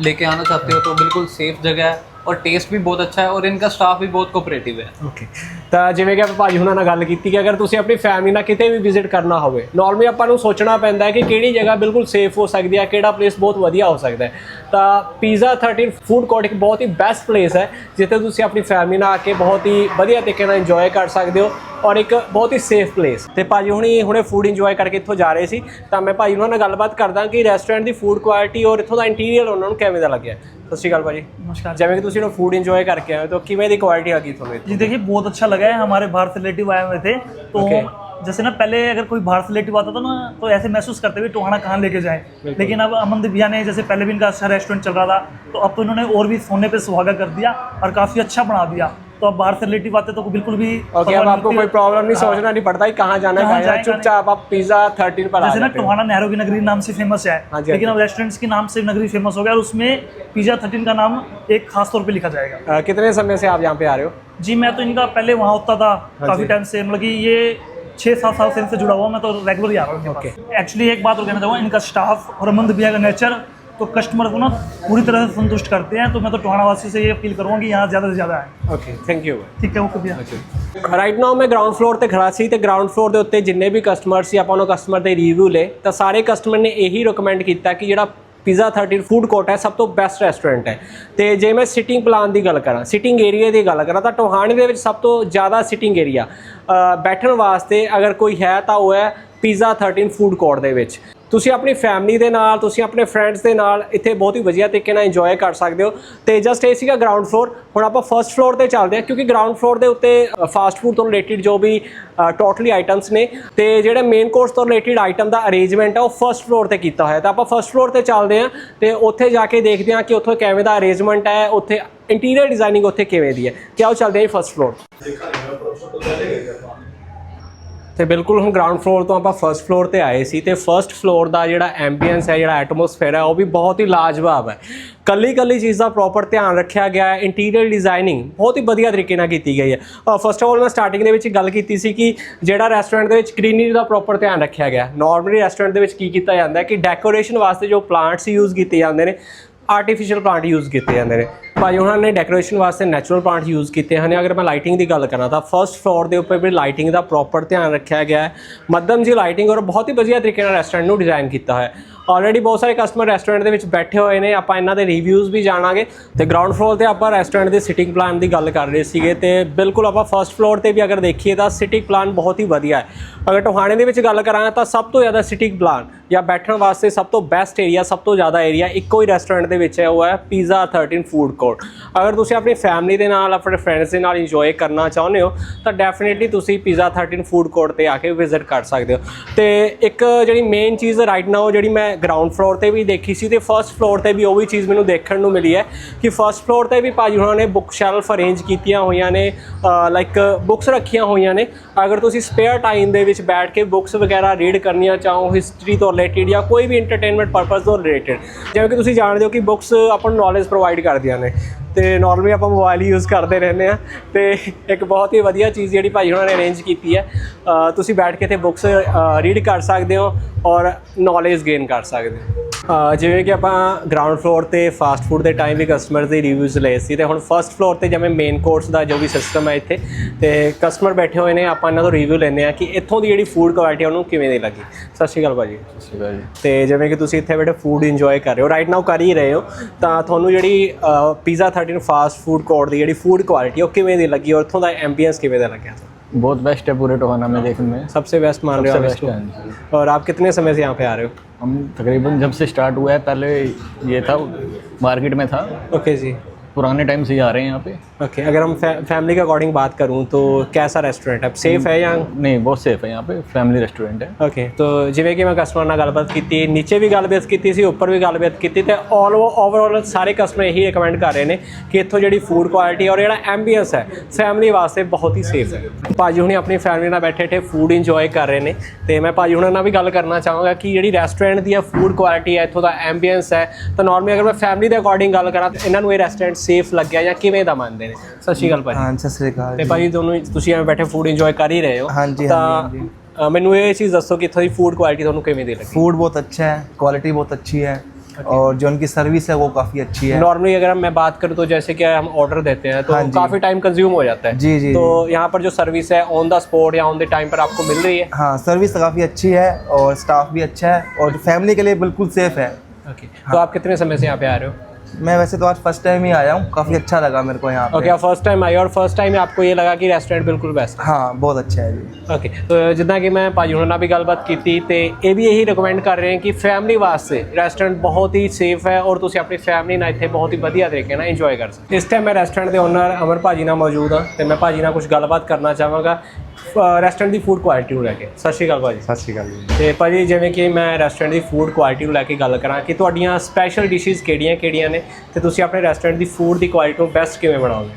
लेके आना चाहते हो तो बिल्कुल सेफ जगह है और टेस्ट भी बहुत अच्छा है और इनका स्टाफ भी बहुत कोऑपरेटिव है ਓਕੇ ਤਾਂ ਜਿਵੇਂ ਕਿ ਆਪਾਂ ਭਾਜੀ ਹੁਣਾਂ ਨਾਲ ਗੱਲ ਕੀਤੀ ਕਿ ਅਗਰ ਤੁਸੀਂ ਆਪਣੀ ਫੈਮਿਲੀ ਨਾਲ ਕਿਤੇ ਵੀ ਵਿਜ਼ਿਟ ਕਰਨਾ ਹੋਵੇ ਨਾਰਮਲੀ ਆਪਾਂ ਨੂੰ ਸੋਚਣਾ ਪੈਂਦਾ ਹੈ ਕਿ ਕਿਹੜੀ ਜਗ੍ਹਾ ਬਿਲਕੁਲ ਸੇਫ ਹੋ ਸਕਦੀ ਹੈ ਕਿਹੜਾ ਪਲੇਸ ਬਹੁਤ ਵਧੀਆ ਹੋ ਸਕਦਾ ਹੈ। ਤਾਂ ਪੀਜ਼ਾ 13 ਫੂਡ ਕੋਰਟ ਇੱਕ ਬਹੁਤ ਹੀ ਬੈਸਟ ਪਲੇਸ ਹੈ ਜਿੱਥੇ ਤੁਸੀਂ ਆਪਣੀ ਫੈਮਿਲੀ ਨਾਲ ਆ ਕੇ ਬਹੁਤ ਹੀ ਵਧੀਆ ਤਰੀਕੇ ਨਾਲ ਇੰਜੋਏ ਕਰ ਸਕਦੇ ਹੋ ਔਰ ਇੱਕ ਬਹੁਤ ਹੀ ਸੇਫ ਪਲੇਸ ਤੇ ਭਾਜੀ ਹੁਣੀ ਹੁਣੇ ਫੂਡ ਇੰਜੋਏ ਕਰਕੇ ਇੱਥੋਂ ਜਾ ਰਹੇ ਸੀ ਤਾਂ ਮੈਂ ਭਾਜੀ ਉਹਨਾਂ ਨਾਲ ਗੱਲਬਾਤ ਕਰਦਾ ਕਿ ਰੈਸਟੋਰੈਂਟ ਦੀ ਫੂਡ ਕੁਆਲਿਟੀ ਔਰ ਇੱਥੋਂ ਦਾ ਇੰਟੀਰੀਅਰ ਉਹਨਾਂ ਨੂੰ ਕਿਵੇਂ ਦਾ ਲੱਗਿਆ? ਸਤਿ ਸ਼੍ਰੀ ਅਕਾਲ ਭਾਜੀ। ਨਮਸਕਾਰ। ਜਿਵੇਂ ਕਿ ਤੁਸੀਂ ਉਹ ਫੂਡ ਇੰਜੋਏ ਕਰਕੇ ਆਏ ਹੋ ਤਾਂ ਕਿਵੇਂ ਦੀ ਕੁਆਲਿਟੀ ਆ ਗਈ ਤੁਹਾਨੂੰ ਜੀ ਦੇਖੀ ਬਹੁਤ ਅੱਛਾ है हमारे बाहर से रिलेटिव आए हुए थे तो Okay. जैसे ना पहले अगर कोई बाहर से रिलेटिव आता था ना तो ऐसे महसूस करते हुए टोहाना कहाँ लेके जाए। लेकिन अब अमन भैया ने जैसे पहले भी इनका अच्छा रेस्टोरेंट चल रहा था तो अब तो इन्होंने और भी सोने पर सुहागा कर दिया और काफ़ी अच्छा बना दिया। तो अब बाहर से रिलेटिव आते तो बिल्कुल भी ओके अब आपको कोई प्रॉब्लम नहीं सोचना नहीं पड़ता कहाँ जाना है चुपचाप आप पिज्जा थर्टीन पर जैसे ना हो। टोहाना नेहरू की नगरी नाम से फ़ेमस है हाँ लेकिन हाँ अब रेस्टोरेंट्स के नाम से नगरी फ़ेमस हो गया और उसमें पिज्जा थर्टीन का नाम एक खास तौर पर लिखा जाएगा। कितने समय से आप यहाँ पे आ रहे हो? जी मैं तो इनका पहले वहाँ होता था हाँ काफ़ी टाइम से मतलब कि ये छः सात साल से इनसे जुड़ा हुआ मैं तो रेगुलर ही आ रहा हूँ एक्चुअली एक बात और कहना चाहूँगा इनका स्टाफ और अमंद भैया का नेचर तो कस्टमर को ना पूरी तरह से संतुष्ट करते हैं तो मैं तो टोहाना वासी से ये अपील ਕਰਾਂਗੀ यहाँ ਜ਼ਿਆਦਾ से ਜ਼ਿਆਦਾ ਆਏ ਓਕੇ ਥੈਂਕ ਯੂ ਠੀਕ ਹੈ ਓਕੇ ਭਈਆ ਰਾਈਟ ਨਾਓ ਮੈਂ ਗਰਾਊਂਡ ਫਲੋਰ ਤੇ ਖੜਾ ਸੀ ਤੇ ਗਰਾਊਂਡ ਫਲੋਰ ਦੇ ਉੱਤੇ ਜਿੰਨੇ ਵੀ ਕਸਟਮਰ ਸੀ ਆਪਾਂ ਉਹਨਾਂ ਕਸਟਮਰ ਦੇ ਰਿਵਿਊ ਲਏ ਤਾਂ ਸਾਰੇ ਕਸਟਮਰ ਨੇ ਇਹੀ ਰეკਮੈਂਡ ਕੀਤਾ ਕਿ ਜਿਹੜਾ ਪੀਜ਼ਾ 13 ਫੂਡ ਕੋਰਟ ਹੈ ਸਭ ਤੋਂ ਬੈਸਟ ਰੈਸਟੋਰੈਂਟ ਹੈ ਤੇ ਜੇ ਮੈਂ ਸਿਟਿੰਗ ਪਲਾਨ ਦੀ ਗੱਲ ਕਰਾਂ ਸਿਟਿੰਗ ਏਰੀਆ ਦੀ ਗੱਲ ਕਰਾਂ ਤਾਂ ਟੋਹਾਣੇ ਦੇ ਵਿੱਚ ਸਭ ਤੋਂ ਜ਼ਿਆਦਾ ਸਿਟਿੰਗ ਏਰੀਆ ਬੈਠਣ ਵਾਸਤੇ ਅਗਰ ਕੋਈ ਹੈ ਤਾਂ ਉਹ ਹੈ ਪੀਜ਼ਾ 13 ਫੂਡ ਕੋਰਟ ਦੇ ਵਿੱਚ ਤੁਸੀਂ ਆਪਣੀ ਫੈਮਿਲੀ ਦੇ ਨਾਲ, ਤੁਸੀਂ ਆਪਣੇ ਫਰੈਂਡਸ ਦੇ ਨਾਲ ਇੱਥੇ ਬਹੁਤ ਹੀ ਵਧੀਆ ਤਰੀਕੇ ਨਾਲ ਇੰਜੋਏ ਕਰ ਸਕਦੇ ਹੋ। ਤੇ ਜਸਟ ਇਹ ਸੀਗਾ ਗਰਾਊਂਡ ਫਲੋਰ ਹੁਣ ਆਪਾਂ ਫਰਸਟ ਫਲੋਰ ਤੇ ਚੱਲਦੇ ਹਾਂ, ਕਿਉਂਕਿ ਗਰਾਊਂਡ ਫਲੋਰ ਦੇ ਉੱਤੇ ਫਾਸਟ ਫੂਡ ਤੋਂ ਰਿਲੇਟਡ ਜੋ ਵੀ ਟੋਟਲੀ ਆਈਟਮਸ ਨੇ, ਤੇ ਜਿਹੜੇ ਮੇਨ ਕੋਰਸ ਤੋਂ ਰਿਲੇਟਡ ਆਈਟਮ ਦਾ ਅਰੇਂਜਮੈਂਟ ਹੈ ਉਹ ਫਰਸਟ ਫਲੋਰ ਤੇ ਕੀਤਾ ਹੋਇਆ। ਤਾਂ ਆਪਾਂ ਫਰਸਟ ਫਲੋਰ ਤੇ ਚੱਲਦੇ ਹਾਂ, ਤੇ ਉੱਥੇ ਜਾ ਕੇ ਦੇਖਦੇ ਹਾਂ ਕਿ ਉੱਥੇ ਕਿਵੇਂ ਦਾ ਅਰੇਂਜਮੈਂਟ ਹੈ, ਉੱਥੇ ਇੰਟੀਰੀਅਰ ਡਿਜ਼ਾਈਨਿੰਗ ਉੱਥੇ ਕਿਵੇਂ ਦੀ ਹੈ। ਤੇ ਆਓ ਚੱਲਦੇ ਹਾਂ ਫਰਸਟ ਫਲੋਰ ਤੇ ਬਿਲਕੁਲ ਹੁਣ ਗਰਾਊਂਡ ਫਲੋਰ ਤੋਂ ਆਪਾਂ ਫਰਸਟ ਫਲੋਰ ਤੇ ਆਏ ਸੀ ਤੇ ਫਰਸਟ ਫਲੋਰ ਦਾ ਜਿਹੜਾ ਐਂਬੀਐਂਸ ਹੈ, ਜਿਹੜਾ ਐਟਮੋਸਫੇਅਰ ਹੈ, ਉਹ ਵੀ ਬਹੁਤ ਹੀ ਲਾਜਵਾਬ ਹੈ। ਕੱਲੀ ਕੱਲੀ ਚੀਜ਼ ਦਾ ਪ੍ਰੋਪਰ ਧਿਆਨ ਰੱਖਿਆ ਗਿਆ ਹੈ ਇੰਟੀਰੀਅਰ ਡਿਜ਼ਾਈਨਿੰਗ ਬਹੁਤ ਹੀ ਵਧੀਆ ਤਰੀਕੇ ਨਾਲ ਕੀਤੀ ਗਈ ਹੈ। ਫਸਟ ਆਫ ਆਲ ਮੈਂ ਸਟਾਰਟਿੰਗ ਦੇ ਵਿੱਚ ਗੱਲ ਕੀਤੀ ਸੀ ਕਿ ਜਿਹੜਾ ਰੈਸਟੋਰੈਂਟ ਦੇ ਵਿੱਚ ਗ੍ਰੀਨਰੀ ਦਾ ਪ੍ਰੋਪਰ ਧਿਆਨ ਰੱਖਿਆ ਗਿਆ ਨਾਰਮਲੀ ਰੈਸਟੋਰੈਂਟ ਦੇ ਵਿੱਚ ਕੀ ਕੀਤਾ ਜਾਂਦਾ ਹੈ ਕਿ ਡੈਕੋਰੇਸ਼ਨ ਵਾਸਤੇ ਜੋ ਪਲਾਂਟਸ ਯੂਜ਼ ਕੀਤੇ ਜਾਂਦੇ ਨੇ ਆਰਟੀਫੀਸ਼ੀਅਲ ਪਲਾਂਟ ਯੂਜ਼ ਕੀਤੇ ਜਾਂਦੇ ਨੇ। ਭਾਈ, ਉਹਨਾਂ ਨੇ ਡੈਕੋਰੇਸ਼ਨ ਵਾਸਤੇ ਨੈਚੁਰਲ ਪਲਾਂਟ ਯੂਜ਼ ਕੀਤੇ ਹਨ ਅਗਰ ਮੈਂ ਲਾਈਟਿੰਗ ਦੀ ਗੱਲ ਕਰਾਂ ਤਾਂ ਫਰਸਟ ਫਲੋਰ ਦੇ ਉੱਪਰ ਵੀ ਲਾਈਟਿੰਗ ਦਾ ਪ੍ਰੋਪਰ ਧਿਆਨ ਰੱਖਿਆ ਗਿਆ ਹੈ। ਮੱਧਮ ਜੀ ਲਾਈਟਿੰਗ ਔਰ ਬਹੁਤ ਹੀ ਵਧੀਆ ਤਰੀਕੇ ਨਾਲ ਰੈਸਟੋਰੈਂਟ ਨੂੰ ਡਿਜ਼ਾਈਨ ਕੀਤਾ ਹੈ। ਆਲਰੇਡੀ ਬਹੁਤ ਸਾਰੇ ਕਸਟਮਰ ਰੈਸਟੋਰੈਂਟ ਦੇ ਵਿੱਚ ਬੈਠੇ ਹੋਏ ਨੇ, ਆਪਾਂ ਇਹਨਾਂ ਦੇ ਰਿਵਿਊਜ਼ ਵੀ ਜਾਣਾਂਗੇ। ਤੇ ਗਰਾਊਂਡ ਫਲੋਰ ਤੇ ਆਪਾਂ ਰੈਸਟੋਰੈਂਟ ਦੇ ਸਿਟਿੰਗ ਪਲਾਨ ਦੀ ਗੱਲ ਕਰ ਰਹੇ ਸੀਗੇ ਤੇ ਬਿਲਕੁਲ ਆਪਾਂ ਫਰਸਟ ਫਲੋਰ ਤੇ ਵੀ ਅਗਰ ਦੇਖੀਏ ਤਾਂ ਸਿਟਿੰਗ ਪਲਾਨ ਬਹੁਤ ਹੀ ਵਧੀਆ ਹੈ। ਅਗਰ ਟੋਹਾਣੇ ਦੇ ਵਿੱਚ ਗੱਲ ਕਰਾਂ ਤਾਂ ਸਭ ਤੋਂ ਜ਼ਿਆਦਾ ਸਿਟਿੰਗ ਪਲਾਨ ਜਾਂ ਬੈਠਣ ਵਾਸਤੇ ਸਭ ਤੋਂ ਬੈਸਟ ਏਰੀਆ ਸਭ ਤੋਂ ਜ਼ਿਆਦਾ ਏਰੀਆ ਇੱਕੋ ਹੀ ਰੈਸਟੋਰੈਂਟ ਦੇ ਵਿੱਚ ਹੈ, ਉਹ ਹੈ ਪੀਜ਼ਾ 13 ਫੂਡ ਕੋਰਟ ਅਗਰ ਤੁਸੀਂ ਆਪਣੀ ਫੈਮਿਲੀ ਦੇ ਨਾਲ, ਆਪਣੇ ਫਰੈਂਡਸ ਦੇ ਨਾਲ ਇੰਜੋਏ ਕਰਨਾ ਚਾਹੁੰਦੇ ਹੋ, ਤਾਂ ਡੈਫੀਨਿਟਲੀ ਤੁਸੀਂ ਪੀਜ਼ਾ 13 ਫੂਡ ਕੋਰਟ ਤੇ ਆ ਕੇ ਵਿਜ਼ਿਟ ਕਰ ਸਕਦੇ ਹੋ। ਤੇ ਇੱਕ ਜਿਹੜੀ ਮੇਨ ਚੀਜ਼ ਰਾਈਟ ਨਾਓ ਜਿਹੜੀ ਮੈਂ ਗਰਾਊਂਡ ਫਲੋਰ ਤੇ ਵੀ ਦੇਖੀ ਸੀ ਤੇ ਫਰਸਟ ਫਲੋਰ ਤੇ ਵੀ ਉਹ ਵੀ ਚੀਜ਼ ਮੈਨੂੰ ਦੇਖਣ ਨੂੰ ਮਿਲੀ ਹੈ ਕਿ ਫਰਸਟ ਫਲੋਰ ਤੇ ਵੀ ਭਾਜੀ ਉਹਨਾਂ ਨੇ ਬੁੱਕ ਸ਼ੈਲਫ ਅਰੇਂਜ ਕੀਤੀਆਂ ਹੋਈਆਂ ਨੇ ਲਾਈਕ ਬੁੱਕਸ ਰੱਖੀਆਂ ਹੋਈਆਂ ਨੇ। ਅਗਰ ਤੁਸੀਂ ਸਪੇਅਰ ਟਾਈਮ ਦੇ ਵਿੱਚ ਬੈਠ ਕੇ ਬੁੱਕਸ ਵਗੈਰਾ ਰੀਡ ਕਰਨੀਆਂ ਚਾਹੋ ਹਿਸਟਰੀ ਤੋਂ ਰਿਲੇਟਡ ਜਾਂ ਕੋਈ ਵੀ ਐਂਟਰਟੇਨਮੈਂਟ ਪਰਪਸ ਤੋਂ ਰਿਲੇਟਡ ਜਿਵੇਂ ਕਿ ਤੁਸੀਂ ਜਾਣਦੇ ਹੋ ਕਿ ਬੁੱਕਸ ਆਪਾਂ ਨੂੰ ਨੌਲੇਜ ਪ੍ਰੋਵਾਈਡ ਕਰਦੀਆਂ ਨੇ। ਤੇ ਨਾਰਮਲੀ ਆਪਾਂ ਮੋਬਾਈਲ ਯੂਜ਼ ਕਰਦੇ ਰਹਿੰਦੇ ਆ ਤੇ ਇੱਕ ਬਹੁਤ ਹੀ ਵਧੀਆ ਚੀਜ਼ ਜਿਹੜੀ ਭਾਈ ਉਹਨਾਂ ਨੇ ਅਰੇਂਜ ਕੀਤੀ ਹੈ ਤੁਸੀਂ ਬੈਠ ਕੇ ਇੱਥੇ ਬੁੱਕਸ ਰੀਡ ਕਰ ਸਕਦੇ ਹੋ ਔਰ ਨੌਲੇਜ ਗੇਨ ਕਰ ਸਕਦੇ ਹੋ। ਜਿਵੇਂ ਕਿ ਆਪਾਂ ਗਰਾਊਂਡ ਫਲੋਰ ਤੇ ਫਾਸਟ ਫੂਡ ਦੇ ਟਾਈਮ ਵੀ ਕਸਟਮਰ ਦੇ ਰਿਵਿਊਜ਼ ਲਏ ਸੀ ਤੇ ਹੁਣ ਫਰਸਟ ਫਲੋਰ ਤੇ ਜਿਵੇਂ ਮੇਨ ਕੋਰਸ ਦਾ ਜੋ ਵੀ ਸਿਸਟਮ ਹੈ ਇੱਥੇ ਤੇ ਕਸਟਮਰ ਬੈਠੇ ਹੋਏ ਨੇ ਆਪਾਂ ਇਹਨਾਂ ਤੋਂ ਰਿਵਿਊ ਲੈਂਦੇ ਆ ਕਿ ਇੱਥੋਂ ਦੀ ਜਿਹੜੀ ਫੂਡ ਕੁਆਲਿਟੀ ਉਹਨੂੰ ਕਿਵੇਂ ਦੀ ਲੱਗੀ। ਸਤਿ ਸ਼੍ਰੀ ਅਕਾਲ ਭਾਜੀ। ਤੇ ਜਿਵੇਂ ਕਿ ਤੁਸੀਂ ਇੱਥੇ ਬੈਠੇ ਫੂਡ ਇੰਜੋਏ ਕਰ ਰਹੇ ਹੋ ਰਾਈਟ ਨਾਓ ਕਰ ਹੀ ਰਹੇ ਹੋ ਤਾਂ ਤੁਹਾਨੂੰ ਜਿਹੜੀ ਪੀਜ਼ਾ 13 ਫਾਸਟ ਫੂਡ ਕੋਰਟ ਦੀ ਜਿਹੜੀ ਫੂਡ ਕੁਆਲਿਟੀ ਉਹ ਕਿਵੇਂ ਦੀ ਲੱਗੀ ਔਰ ਉੱਥੋਂ ਦਾ ਐਂਬੀਐਂਸ ਕਿਵੇਂ ਦਾ ਲੱਗਿਆ? बहुत बेस्ट है पूरे टोहाना में देखने में। सबसे बेस्ट मान रहे हो बेस्ट है और आप कितने समय से यहाँ पे आ रहे हो? हम तकरीबन जब से स्टार्ट हुआ है पहले ये था मार्केट में था। ओके जी। पुराने टाइम से ही आ रहे हैं यहाँ पे। ओके okay, अगर हम फै, फैमिली के अकॉर्डिंग बात करूँ तो कैसा ਰੈਸਟੋਰੈਂਟ ਹੈ ਸੇਫ ਹੈ ਜਾਂ ਨਹੀਂ ਬਹੁਤ ਸੇਫ ਹੈ यहाँ पे फैमिली रेस्टोरेंट है। ਓਕੇ ਤੋ ਜਿਵੇਂ ਕਿ ਮੈਂ ਕਸਟਮਰ ਨਾਲ ਗੱਲਬਾਤ ਕੀਤੀ ਨੀਚੇ ਵੀ ਗੱਲਬਾਤ ਕੀਤੀ ਸੀ ਉੱਪਰ ਵੀ ਗੱਲਬਾਤ ਕੀਤੀ ਤੇ ਆਲ ਓਵਰਆਲ ਸਾਰੇ ਕਸਟਮਰ ਇਹੀ ਰეკਮੈਂਡ ਕਰ ਰਹੇ ਨੇ ਕਿ ਇੱਥੋਂ ਜਿਹੜੀ ਫੂਡ ਕੁਆਲਿਟੀ ਔਰ ਜਿਹੜਾ ਐਂਬੀਐਂਸ ਹੈ ਫੈਮਿਲੀ ਵਾਸਤੇ ਬਹੁਤ ਹੀ ਸੇਫ ਹੈ ਭਾਜੀ ਹੁਣੇ ਆਪਣੀ ਫੈਮਿਲੀ ਨਾਲ ਬੈਠੇ ਠੇ ਫੂਡ ਇੰਜੋਏ ਕਰ ਰਹੇ ਨੇ ਤੇ ਮੈਂ ਭਾਜੀ ਹੁਣਾਂ ਨਾਲ ਵੀ ਗੱਲ ਕਰਨਾ ਚਾਹਾਂਗਾ ਕਿ ਜਿਹੜੀ ਰੈਸਟੋਰੈਂਟ ਦੀ ਫੂਡ ਕੁਆਲਿਟੀ ਹੈ ਇੱਥੋਂ ਦਾ ਐਂਬੀਐਂਸ ਹੈ ਤਾਂ ਨਾਰਮਲੀ ਅਗਰ ਮੈਂ ਫੈਮਿਲੀ ਦੇ ਅਕੋਰਡਿੰਗ ਗੱਲ ਕਰਾਂ ਤਾਂ ਇਹਨਾਂ ਨੂੰ ਇਹ ਰੈਸਟੋਰੈਂਟ ਸੇਫ ਲੱਗਿਆ ਜਾਂ ਕਿਵੇਂ ਦਾ ਮੰਨਦੇ ਨੇ ਸਤਿ ਸ਼੍ਰੀ ਅਕਾਲ ਭਾਜੀ ਹਾਂ ਸਤਿ ਸ੍ਰੀ ਅਕਾਲ ਤੇ ਭਾਜੀ ਤੁਹਾਨੂੰ ਤੁਸੀਂ ਐਵੇਂ ਬੈਠੇ ਫੂਡ ਇੰਜੋਏ ਕਰ ਹੀ ਰਹੇ ਹੋ ਹਾਂਜੀ, ਤਾਂ ਹਾਂਜੀ, ਅ, ਮੈਨੂੰ ਇਹ ਚੀਜ਼ ਦੱਸੋ ਕਿ ਇੱਥੋਂ ਦੀ ਫੂਡ ਕੁਆਲਿਟੀ ਤੁਹਾਨੂੰ ਕਿਵੇਂ ਦੀ ਲੱਗੀ फूड बहुत अच्छा है क्वालिटी बहुत अच्छी है और जो उनकी सर्विस है वो काफ़ी अच्छी है नॉर्मली अगर मैं बात करूँ तो जैसे कि हम ऑर्डर देते हैं तो हाँ जी। काफ़ी टाइम कंज्यूम हो जाता है जी, जी, तो यहाँ पर जो सर्विस है ऑन द स्पॉट या ऑन द टाइम पर आपको मिल रही है हाँ सर्विस काफ़ी अच्छी है और स्टाफ भी अच्छा है और फैमिली के लिए बिल्कुल सेफ है ओके तो आप कितने समय से यहाँ पे आ रहे हो मैं वैसे तो आज फर्स्ट टाइम ही आया हूँ। काफ़ी अच्छा लगा मेरे को यहाँ ओके फर्स्ट टाइम ਆਏ ਔਰ ਫਰਸਟ ਟਾਈਮ आपको ये लगा कि रेस्टोरेंट बिल्कुल बेस्ट हाँ। बहुत अच्छा है जी। ਓਕੇ ਤੋ ਜਿੱਦਾਂ ਕਿ ਮੈਂ ਭਾਜੀ ਹੁਣਾਂ ਨਾਲ ਵੀ ਗੱਲਬਾਤ ਕੀਤੀ ਤੇ ਇਹ ਵੀ ਇਹੀ ਰეკਮੈਂਡ ਕਰ ਰਹੇ ਹਾਂ ਕਿ ਫੈਮਿਲੀ ਵਾਸਤੇ ਰੈਸਟੋਰੈਂਟ ਬਹੁਤ ਹੀ ਸੇਫ ਹੈ ਔਰ ਤੁਸੀਂ ਆਪਣੀ ਫੈਮਿਲੀ ਨਾਲ ਇੱਥੇ ਬਹੁਤ ਹੀ ਵਧੀਆ ਤਰੀਕੇ ਨਾਲ ਇੰਜੋਏ ਕਰ ਸਕਦੇ ਇਸ ਟਾਈਮ ਮੈਂ ਰੈਸਟੋਰੈਂਟ ਦੇ ਓਨਰ ਅਮਰ ਭਾਜੀ ਨਾਲ ਮੌਜੂਦ ਹਾਂ ਤੇ ਮੈਂ ਭਾਜੀ ਨਾਲ ਕੁਝ ਗੱਲਬਾਤ ਕਰਨਾ ਚਾਹਾਂਗਾ ਰੈਸਟੋਰੈਂਟ ਦੀ ਫੂਡ ਕੁਆਲਿਟੀ ਨੂੰ ਲੈ ਕੇ। ਸਤਿ ਸ਼੍ਰੀ ਅਕਾਲ ਭਾਜੀ। ਸਤਿ ਸ਼੍ਰੀ ਅਕਾਲ ਜੀ। ਤੇ ਭਾਜੀ ਜਿਵੇਂ ਕਿ ਮੈਂ ਰੈਸਟੋਰੈਂਟ ਦੀ ਫੂਡ ਕੁਆਲਿਟੀ ਨੂੰ ਲੈ ਕੇ ਗੱਲ ਕਰਾਂ ਕਿ ਤੁਹਾਡੀਆਂ ਸਪੈਸ਼ਲ ਡਿਸ਼ਿਸ ਕਿਹੜੀਆਂ-ਕਿਹੜੀਆਂ ਨੇ ਤੇ ਤੁਸੀਂ ਆਪਣੇ ਰੈਸਟੋਰੈਂਟ ਦੀ ਫੂਡ ਦੀ ਕੁਆਲਿਟੀ ਨੂੰ ਬੈਸਟ ਕਿਵੇਂ ਬਣਾਓਗੇ?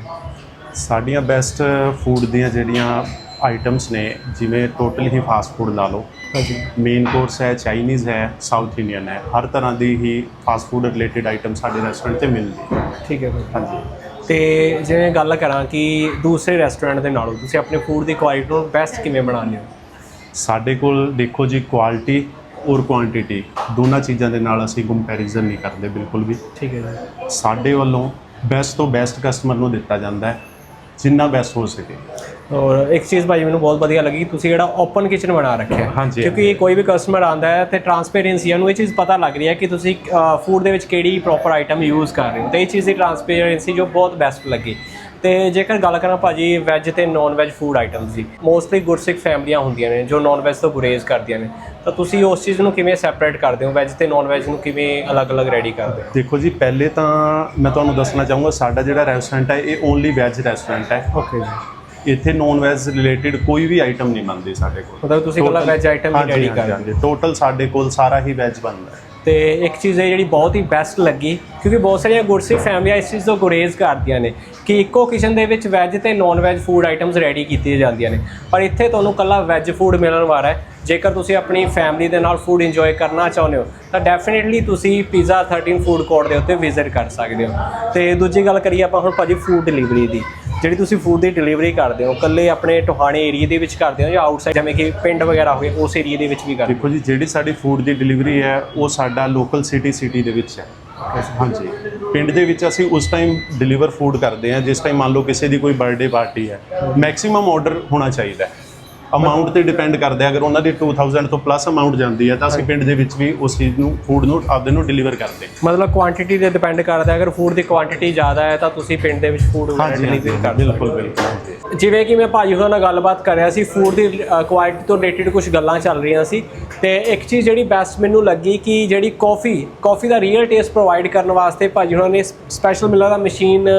ਸਾਡੀਆਂ ਬੈਸਟ ਫੂਡ ਦੀਆਂ ਜਿਹੜੀਆਂ ਆਈਟਮਸ ਨੇ ਜਿਵੇਂ ਟੋਟਲ ਹੀ ਫਾਸਟ ਫੂਡ ਲਾ ਲਓ। ਹਾਂਜੀ। ਮੇਨ ਕੋਰਸ ਹੈ ਚਾਈਨੀਜ਼ ਹੈ ਸਾਊਥ ਇੰਡੀਅਨ ਹੈ। ਹਰ ਤਰ੍ਹਾਂ ਦੀ ਹੀ ਫਾਸਟ ਫੂਡ ਰਿਲੇਟਡ ਆਈਟਮ ਸਾਡੇ ਰੈਸਟੋਰੈਂਟ ਤੇ ਮਿਲਦੀ ਠੀਕ ਹੈ ਭਾਜੀ। ਹਾਂਜੀ। ਤੇ ਜਿਵੇਂ ਗੱਲ ਕਰਾਂ ਕਿ ਦੂਸਰੇ ਰੈਸਟੋਰੈਂਟ ਦੇ ਨਾਲੋਂ ਤੁਸੀਂ ਆਪਣੇ ਫੂਡ ਦੀ ਕੁਆਲਿਟੀ ਨੂੰ ਬੈਸਟ ਕਿਵੇਂ ਬਣਾਉਂਦੇ ਹੋ? ਸਾਡੇ ਕੋਲ ਦੇਖੋ ਜੀ ਕੁਆਲਿਟੀ ਔਰ ਕੁਆਂਟੀਟੀ ਦੋਨਾਂ ਚੀਜ਼ਾਂ ਦੇ ਨਾਲ ਅਸੀਂ ਕੰਪੈਰੀਜ਼ਨ ਨਹੀਂ ਕਰਦੇ ਬਿਲਕੁਲ ਵੀ। ਠੀਕ ਹੈ ਜੀ। ਸਾਡੇ ਵੱਲੋਂ ਬੈਸਟ ਤੋਂ ਬੈਸਟ ਕਸਟਮਰ ਨੂੰ ਦਿੱਤਾ ਜਾਂਦਾ ਹੈ ਜਿੰਨਾ ਬੈਸਟ ਹੋ ਸਕੇ। ਔਰ ਇੱਕ ਚੀਜ਼ ਭਾਜੀ ਮੈਨੂੰ ਬਹੁਤ ਵਧੀਆ ਲੱਗੀ ਤੁਸੀਂ ਜਿਹੜਾ ਓਪਨ ਕਿਚਨ ਬਣਾ ਰੱਖਿਆ। ਹਾਂਜੀ, ਕਿਉਂਕਿ ਕੋਈ ਵੀ ਕਸਟਮਰ ਆਂਦਾ ਹੈ ਤੇ ਟਰਾਂਸਪੇਰੈਂਸੀ ਨੂੰ ਇਹ ਚੀਜ਼ ਪਤਾ ਲੱਗ ਰਹੀ ਹੈ ਕਿ ਤੁਸੀਂ ਫੂਡ ਦੇ ਵਿੱਚ ਕਿਹੜੀ ਪ੍ਰੋਪਰ ਆਈਟਮ ਯੂਜ਼ ਕਰ ਰਹੇ ਹੋ। ਤੇ ਇਹ ਚੀਜ਼ ਦੀ ਟਰਾਂਸਪੇਰੈਂਸੀ ਜੋ ਬਹੁਤ ਬੈਸਟ ਲੱਗੀ। ਤੇ ਜੇਕਰ ਗੱਲ ਕਰਾਂ ਭਾਜੀ ਵੈਜ ਤੇ ਨਾਨ ਵੈਜ ਫੂਡ ਆਈਟਮਸ ਦੀ ਮੋਸਟਲੀ ਗੁਰਸਿੱਖ ਫੈਮਲੀਆਂ ਹੁੰਦੀਆਂ ਨੇ ਜੋ ਨਾਨ ਵੈਜ ਤੋਂ ਗੁਰੇਜ਼ ਕਰਦੀਆਂ ਨੇ। ਤਾਂ ਤੁਸੀਂ ਉਸ ਚੀਜ਼ ਨੂੰ ਕਿਵੇਂ ਸੈਪਰੇਟ ਕਰਦੇ ਹੋ? ਵੈਜ ਤੇ ਨਾਨ ਵੈਜ ਨੂੰ ਕਿਵੇਂ ਅਲੱਗ-ਅਲੱਗ ਰੈਡੀ ਕਰਦੇ ਹੋ? ਦੇਖੋ ਜੀ ਪਹਿਲੇ ਤਾਂ ਮੈਂ ਤੁਹਾਨੂੰ ਦੱਸਣਾ ਚਾਹੂੰਗਾ ਸਾਡਾ ਜਿਹੜਾ ਰੈਸਟੋਰੈਂਟ ਹੈ ਇਹ ਓਨਲੀ ਵੈਜ ਰੈਸਟੋਰੈਂਟ ਹੈ। ਓਕੇ ਜੀ। ਇੱਥੇ ਨੌਨ ਵੈਜ ਰਿਲੇਟਡ ਕੋਈ ਵੀ ਆਈਟਮ ਨਹੀਂ ਬਣਦੀ ਸਾਡੇ ਕੋਲ। ਮਤਲਬ ਤੁਸੀਂ ਇਕੱਲਾ veg item ਹੀ ready ਕਰਦੇ ਹੋ। ਟੋਟਲ ਸਾਡੇ ਕੋਲ ਸਾਰਾ ਹੀ ਵੈਜ ਬਣਦਾ ਹੈ। ਤੇ ਇੱਕ ਚੀਜ਼ ਹੈ ਜਿਹੜੀ ਬਹੁਤ ਹੀ ਬੈਸਟ ਲੱਗੀ ਕਿਉਂਕਿ ਬਹੁਤ ਸਾਰੀਆਂ ਗੁਰਸਿੱਖ ਫੈਮਲੀਆਂ ਇਸ ਚੀਜ਼ ਤੋਂ ਗੁਰੇਜ਼ ਕਰਦੀਆਂ ਨੇ ਕਿ ਇੱਕੋ ਕਿਚਨ ਦੇ ਵਿੱਚ ਵੈਜ ਤੇ non veg food items ready ਕੀਤੀਆਂ ਜਾਂਦੀਆਂ ਨੇ। ਪਰ ਇੱਥੇ ਤੁਹਾਨੂੰ ਕੱਲਾ ਵੈਜ ਫੂਡ ਮਿਲਣ ਵਾਲਾ ਹੈ। ਜੇਕਰ ਤੁਸੀਂ ਆਪਣੀ ਫੈਮਿਲੀ ਦੇ ਨਾਲ ਫੂਡ ਇੰਜੋਏ ਕਰਨਾ ਚਾਹੁੰਦੇ ਹੋ ਤਾਂ ਡੈਫੀਨਿਟਲੀ ਤੁਸੀਂ ਪੀਜ਼ਾ 13 ਫੂਡ ਕੋਰਟ ਦੇ ਉੱਤੇ ਵਿਜ਼ਿਟ ਕਰ ਸਕਦੇ ਹੋ। ਤੇ ਦੂਜੀ ਗੱਲ ਕਰੀਏ ਆਪਾਂ ਹੁਣ ਭਾਜੀ ਫੂਡ ਡਿਲੀਵਰੀ ਦੀ। ਜਿਹੜੀ ਤੁਸੀਂ ਫੂਡ ਦੀ ਡਿਲੀਵਰੀ ਕਰਦੇ ਹੋ ਕੱਲੇ ਆਪਣੇ ਟੋਹਾਣੇ ਏਰੀਆ ਦੇ ਵਿੱਚ ਕਰਦੇ ਹੋ ਜਾਂ ਆਊਟਸਾਈਡ ਜਿਵੇਂ ਕਿ ਪਿੰਡ ਵਗੈਰਾ ਹੋਵੇ, ਉਸ ਏਰੀਆ ਦੇ ਵਿੱਚ ਵੀ ਕਰਦੇ ਦੇਖੋ ਜੀ, ਜਿਹੜੀ ਸਾਡੀ ਫੂਡ ਦੀ ਡਿਲੀਵਰੀ ਹੈ, ਉਹ ਸਾਡਾ ਲੋਕਲ ਸਿਟੀ ਸਿਟੀ ਦੇ ਵਿੱਚ ਹੈ। ਹਾਂਜੀ। ਪਿੰਡ ਦੇ ਵਿੱਚ ਅਸੀਂ ਉਸ ਟਾਈਮ ਡਿਲੀਵਰ ਫੂਡ ਕਰਦੇ ਹਾਂ, ਜਿਸ ਟਾਈਮ ਮੰਨ ਲਓ ਕਿਸੇ ਦੀ ਕੋਈ ਬਰਥਡੇ ਪਾਰਟੀ ਹੈ ਮੈਕਸਿਮਮ ਆਰਡਰ ਹੋਣਾ ਚਾਹੀਦਾ ਹੈ। ਅਮਾਉਂਟ ਤੇ ਡਿਪੈਂਡ ਕਰਦਾ ਹੈ ਅਗਰ ਉਹਨਾਂ ਦੀ 2000 ਤੋਂ ਪਲੱਸ ਅਮਾਉਂਟ ਜਾਂਦੀ ਹੈ ਤਾਂ ਅਸੀਂ ਪਿੰਡ ਦੇ ਵਿੱਚ ਵੀ ਉਸ ਚੀਜ਼ ਨੂੰ ਫੂਡ ਨੂੰ ਆਪਦੇ ਨੂੰ ਡਿਲੀਵਰ ਕਰਦੇ ਹਾਂ। ਮਤਲਬ ਕੁਆਂਟੀਟੀ ਤੇ ਡਿਪੈਂਡ ਕਰਦਾ ਹੈ ਅਗਰ ਫੂਡ ਦੀ ਕੁਆਂਟੀਟੀ ਜ਼ਿਆਦਾ ਹੈ ਤਾਂ ਤੁਸੀਂ ਪਿੰਡ ਦੇ ਵਿੱਚ ਫੂਡ ਹਾਂਜੀ ਡਿਲੀਵਰੀ ਕਰ ਬਿਲਕੁਲ ਸਕਦੇ ਹੋ। ਬਿਲਕੁਲ ਜਿਵੇਂ ਕਿ ਮੈਂ ਭਾਜੀ ਹੋਰਾਂ ਨਾਲ ਗੱਲਬਾਤ ਕਰ ਰਿਹਾ ਸੀ ਫੂਡ ਦੀ ਕੁਆਲਿਟੀ ਤੋਂ ਰਿਲੇਟਡ ਕੁਝ ਗੱਲਾਂ ਚੱਲ ਰਹੀਆਂ ਸੀ। ਤੇ ਇੱਕ ਚੀਜ਼ ਜਿਹੜੀ ਬੈਸਟ ਮੈਨੂੰ ਲੱਗੀ ਕਿ ਜਿਹੜੀ ਕਾਫੀ ਕਾਫੀ ਦਾ ਰੀਅਲ ਟੇਸਟ ਪ੍ਰੋਵਾਈਡ ਕਰਨ ਵਾਸਤੇ ਭਾਜੀ ਹੋਰਾਂ ਨੇ ਸਪੈਸ਼ਲ ਮਿਲਰ ਦਾ ਮਸ਼ੀਨ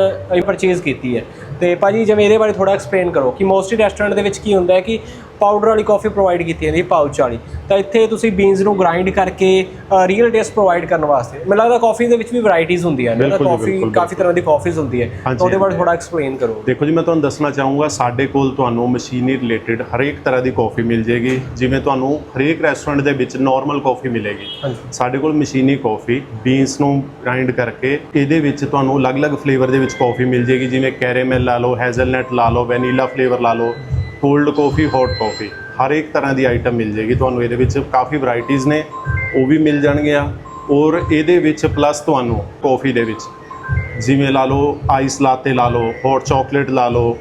ਪਰਚੇਜ਼ ਕੀਤੀ ਹੈ। ਤੇ ਭਾਜੀ, ਜਿਵੇਂ ਇਹਦੇ ਬਾਰੇ ਥੋੜਾ ਐਕਸਪਲੇਨ ਕਰੋ ਕਿ ਮੋਸਟਲੀ ਰੈਸਟੋਰੈਂਟ ਦੇ ਵਿੱਚ ਕੀ ਹੁੰਦਾ ਹੈ ਕਿ ਪਾਊਡਰ ਵਾਲੀ ਕਾਫੀ ਪ੍ਰੋਵਾਈਡ ਕੀਤੀ ਜਾਂਦੀ ਹੈ ਪਾਊਚ ਵਾਲੀ। ਤਾਂ ਇੱਥੇ ਤੁਸੀਂ ਬੀਨਸ ਨੂੰ ਗ੍ਰਾਈਂਡ ਕਰਕੇ ਰੀਅਲ ਟੇਸਟ ਪ੍ਰੋਵਾਈਡ ਕਰਨ ਵਾਸਤੇ। ਮੈਨੂੰ ਲੱਗਦਾ ਕਾਫੀ ਦੇ ਵਿੱਚ ਵੀ ਵੈਰਾਈਟੀਆਂ ਹੁੰਦੀਆਂ ਨੇ ਕਾਫੀ ਕਾਫੀ ਤਰ੍ਹਾਂ ਦੀ ਕਾਫੀਜ਼ ਹੁੰਦੀ ਹੈ। ਉਹਦੇ ਬਾਰੇ। ਥੋੜਾ ਐਕਸਪਲੇਨ ਕਰੋ। ਦੇਖੋ ਜੀ ਮੈਂ ਤੁਹਾਨੂੰ ਦੱਸਣਾ ਚਾਹੂੰਗਾ ਸਾਡੇ ਕੋਲ ਤੁਹਾਨੂੰ ਮਸ਼ੀਨੀ ਰਿਲੇਟਡ ਹਰੇਕ ਤਰ੍ਹਾਂ ਦੀ ਕਾਫੀ ਮਿਲ ਜੇਗੀ। ਜਿਵੇਂ ਤੁਹਾਨੂੰ ਹਰੇਕ ਰੈਸਟੋਰੈਂਟ ਦੇ ਵਿੱਚ ਨਾਰਮਲ ਕਾਫੀ ਮਿਲੇਗੀ। ਸਾਡੇ ਕੋਲ ਮਸ਼ੀਨੀ ਕਾਫੀ ਬੀਨਸ ਨੂੰ ਗ੍ਰਾਈਂਡ ਕਰਕੇ ਇਹਦੇ ਵਿੱਚ ਤੁਹਾਨੂੰ ਅਲੱਗ-ਅਲੱਗ ਫਲੇਵਰ ਦੇ ਵਿੱਚ ਕਾਫੀ ਮਿਲ ਜੇਗੀ। ਜਿਵੇਂ ਕੈਰੇਮਲ ਲਾ ਲਓ ਹੈਜ਼ਲਨਟ ਲਾ ਲਓ ਵੈਨੀਲਾ ਫਲੇਵਰ ਲਾ ਲਓ। ਕੋਲਡ ਕਾਫੀ ਹੌਟ ਕਾਫੀ ਹਰ ਇੱਕ ਤਰ੍ਹਾਂ ਦੀ ਆਈਟਮ ਮਿਲ ਜੇਗੀ। ਤੁਹਾਨੂੰ ਇਹਦੇ ਵਿੱਚ ਕਾਫੀ ਵੈਰਾਈਟੀਆਂ ਨੇ। ਉਹ ਵੀ ਮਿਲ ਜਾਣਗੀਆਂ। ਔਰ ਇਹਦੇ ਵਿੱਚ ਪਲੱਸ ਤੁਹਾਨੂੰ ਕਾਫੀ ਦੇ ਵਿੱਚ ਜਿਵੇਂ ਲਾ ਲਓ ਆਈਸ ਲਾਤੇ ਲਾ ਲਓ ਹੌਟ ਚਾਕਲੇਟ ਲਾ ਲਓ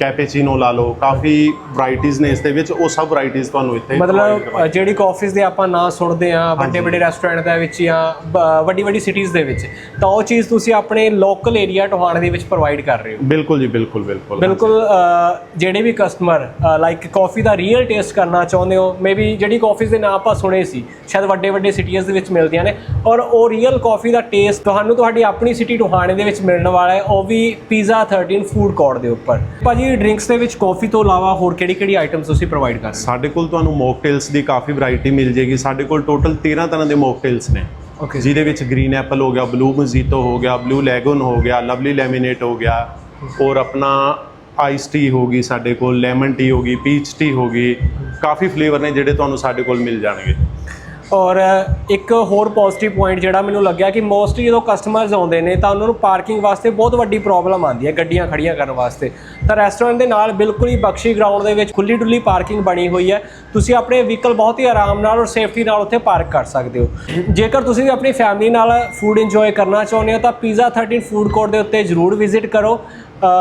ਕੈਪੇਚੀਨੋ ਲਾ ਲਓ ਕਾਫੀ ਵੈਰਾਈਟੀਆਂ ਨੇ ਇਸ ਦੇ ਵਿੱਚ ਉਹ ਸਭ ਵੈਰਾਈਟੀਆਂ ਤੁਹਾਨੂੰ ਇੱਥੇ ਮਤਲਬ ਜਿਹੜੀ ਕਾਫੀਜ਼ ਦੇ ਆਪਾਂ ਨਾਂ ਸੁਣਦੇ ਆ ਵੱਡੇ ਵੱਡੇ ਰੈਸਟੋਰੈਂਟ ਦੇ ਵਿੱਚ ਜਾਂ ਵੱਡੀ ਵੱਡੀ ਸਿਟੀਜ਼ ਦੇ ਵਿੱਚ ਤਾਂ ਉਹ ਚੀਜ਼ ਤੁਸੀਂ ਆਪਣੇ ਲੋਕਲ ਏਰੀਆ ਟੋਹਾਣੇ ਦੇ ਵਿੱਚ ਪ੍ਰੋਵਾਈਡ ਕਰ ਰਹੇ ਹੋ। ਬਿਲਕੁਲ ਜੀ ਬਿਲਕੁਲ ਬਿਲਕੁਲ। ਬਿਲਕੁਲ ਜਿਹੜੇ ਵੀ ਕਸਟਮਰ ਲਾਈਕ ਕਾਫੀ ਦਾ ਰੀਅਲ ਟੇਸਟ ਕਰਨਾ ਚਾਹੁੰਦੇ ਹੋ ਮੇਬੀ ਜਿਹੜੀ ਕਾਫੀਜ਼ ਦੇ ਨਾਂ ਆਪਾਂ ਸੁਣੇ ਸੀ ਸ਼ਾਇਦ ਵੱਡੇ ਵੱਡੇ ਸਿਟੀਜ਼ ਦੇ ਵਿੱਚ ਮਿਲਦੀਆਂ ਨੇ ਔਰ ਉਹ ਰੀਅਲ ਕਾਫੀ ਦਾ ਟੇਸਟ ਤੁਹਾਨੂੰ ਤੁਹਾਡੀ ਆਪਣੀ ਸਿਟੀ ਟੋਹਾਣੇ ਦੇ ਵਿੱਚ ਮਿਲਣ ਵਾਲਾ ਹੈ ਉਹ ਵੀ ਪੀਜ਼ਾ 13 ਫੂਡ ਕੋਰਟ ਦੇ ਉੱਪਰ। ਭਾਜੀ ਡਰਿੰਕਸ ਦੇ ਵਿੱਚ ਕਾਫੀ ਤੋਂ ਇਲਾਵਾ ਹੋਰ ਕਿਹੜੀ ਕਿਹੜੀ ਆਈਟਮਸ ਤੁਸੀਂ ਪ੍ਰੋਵਾਈਡ ਕਰਦੇ ਹੋ? ਸਾਡੇ ਕੋਲ ਤੁਹਾਨੂੰ ਮੌਕਟੇਲਸ ਦੀ ਕਾਫੀ ਵੈਰਾਈਟੀ ਮਿਲ ਜੇਗੀ ਸਾਡੇ ਕੋਲ ਟੋਟਲ 13 ਤਰ੍ਹਾਂ ਦੇ ਮੌਕਟੇਲਸ ਨੇ। Okay. ਜਿਹਦੇ ਵਿੱਚ ਗ੍ਰੀਨ ਐਪਲ ਹੋ ਗਿਆ ਬਲੂ ਮਜ਼ੀਟੋ ਹੋ ਗਿਆ ਬਲੂ ਲੈਗਨ ਹੋ ਗਿਆ ਲਵਲੀ ਲੈਮੀਨੇਟ ਹੋ ਗਿਆ ਔਰ ਆਪਣਾ ਆਈਸ ਟੀ ਹੋ ਗਈ ਸਾਡੇ ਕੋਲ ਲੈਮਨ ਟੀ ਹੋ ਗਈ ਪੀਚ ਟੀ ਹੋ ਗਈ। ਕਾਫੀ ਫਲੇਵਰ ਨੇ ਜਿਹੜੇ ਤੁਹਾਨੂੰ ਸਾਡੇ ਕੋਲ ਮਿਲ ਜਾਣਗੇ। ਔਰ ਇੱਕ ਹੋਰ ਪੋਜ਼ਿਟਿਵ ਪੁਆਇੰਟ ਜਿਹੜਾ ਮੈਨੂੰ ਲੱਗਿਆ ਕਿ ਮੋਸਟਲੀ ਜਦੋਂ ਕਸਟਮਰਸ ਆਉਂਦੇ ਨੇ ਤਾਂ ਉਹਨਾਂ ਨੂੰ ਪਾਰਕਿੰਗ ਵਾਸਤੇ ਬਹੁਤ ਵੱਡੀ ਪ੍ਰੋਬਲਮ ਆਉਂਦੀ ਹੈ ਗੱਡੀਆਂ ਖੜੀਆਂ ਕਰਨ ਵਾਸਤੇ। ਤਾਂ ਰੈਸਟੋਰੈਂਟ ਦੇ ਨਾਲ ਬਿਲਕੁਲ ਹੀ ਬਖਸ਼ੀ ਗਰਾਊਂਡ ਦੇ ਵਿੱਚ ਖੁੱਲੀ ਡੁੱਲੀ ਪਾਰਕਿੰਗ ਬਣੀ ਹੋਈ ਹੈ। ਤੁਸੀਂ ਆਪਣੇ ਵਹੀਕਲ ਬਹੁਤ ਹੀ ਆਰਾਮ ਨਾਲ ਔਰ ਸੇਫਟੀ ਨਾਲ ਉੱਥੇ ਪਾਰਕ ਕਰ ਸਕਦੇ ਹੋ। ਜੇਕਰ ਤੁਸੀਂ ਵੀ ਆਪਣੀ ਫੈਮਿਲੀ ਨਾਲ ਫੂਡ ਇੰਜੋਏ ਕਰਨਾ ਚਾਹੁੰਦੇ ਹੋ ਤਾਂ ਪੀਜ਼ਾ 13 ਫੂਡ ਕੋਰਟ ਦੇ ਉੱਤੇ ਜ਼ਰੂਰ ਵਿਜ਼ਿਟ ਕਰੋ।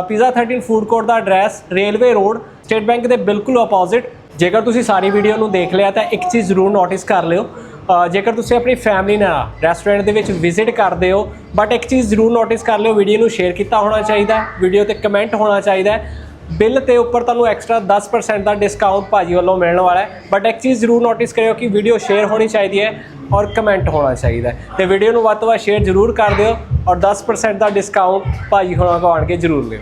ਪੀਜ਼ਾ 13 ਫੂਡ ਕੋਰਟ ਦਾ address railway road state bank ਦੇ ਬਿਲਕੁਲ ਆਪੋਜ਼ਿਟ ਜੇਕਰ ਤੁਸੀਂ ਸਾਰੀ ਵੀਡੀਓ ਨੂੰ ਦੇਖ ਲਿਆ ਤਾਂ ਇੱਕ ਚੀਜ਼ ਜ਼ਰੂਰ ਨੋਟਿਸ ਕਰ ਲਿਓ। ਜੇਕਰ ਤੁਸੀਂ ਆਪਣੀ ਫੈਮਿਲੀ ਨਾਲ ਰੈਸਟੋਰੈਂਟ ਦੇ ਵਿੱਚ ਵਿਜ਼ਿਟ ਕਰਦੇ ਹੋ ਬਟ ਇੱਕ ਚੀਜ਼ ਜ਼ਰੂਰ ਨੋਟਿਸ ਕਰ ਲਿਓ ਵੀਡੀਓ ਨੂੰ ਸ਼ੇਅਰ ਕੀਤਾ ਹੋਣਾ ਚਾਹੀਦਾ ਵੀਡੀਓ ਤੇ ਕਮੈਂਟ ਹੋਣਾ ਚਾਹੀਦਾ ਬਿੱਲ ਤੇ ਉੱਪਰ ਤੁਹਾਨੂੰ ਐਕਸਟਰਾ 10% ਦਾ ਡਿਸਕਾਊਂਟ ਭਾਜੀ ਵੱਲੋਂ ਮਿਲਣ ਵਾਲਾ ਹੈ। ਬਟ ਇੱਕ ਚੀਜ਼ ਜ਼ਰੂਰ ਨੋਟਿਸ ਕਰਿਓ ਕਿ ਵੀਡੀਓ ਸ਼ੇਅਰ ਹੋਣੀ ਚਾਹੀਦੀ ਹੈ ਔਰ ਕਮੈਂਟ ਹੋਣਾ ਚਾਹੀਦਾ ਹੈ। ਤੇ ਵੀਡੀਓ ਨੂੰ ਵੱਧ ਤੋਂ ਵੱਧ ਸ਼ੇਅਰ ਜ਼ਰੂਰ ਕਰ ਦਿਓ ਔਰ 10% ਦਾ ਡਿਸਕਾਊਂਟ ਭਾਜੀ ਹੋਣਾ ਕੋਲ ਆਣ ਕੇ ਜ਼ਰੂਰ ਲਿਓ।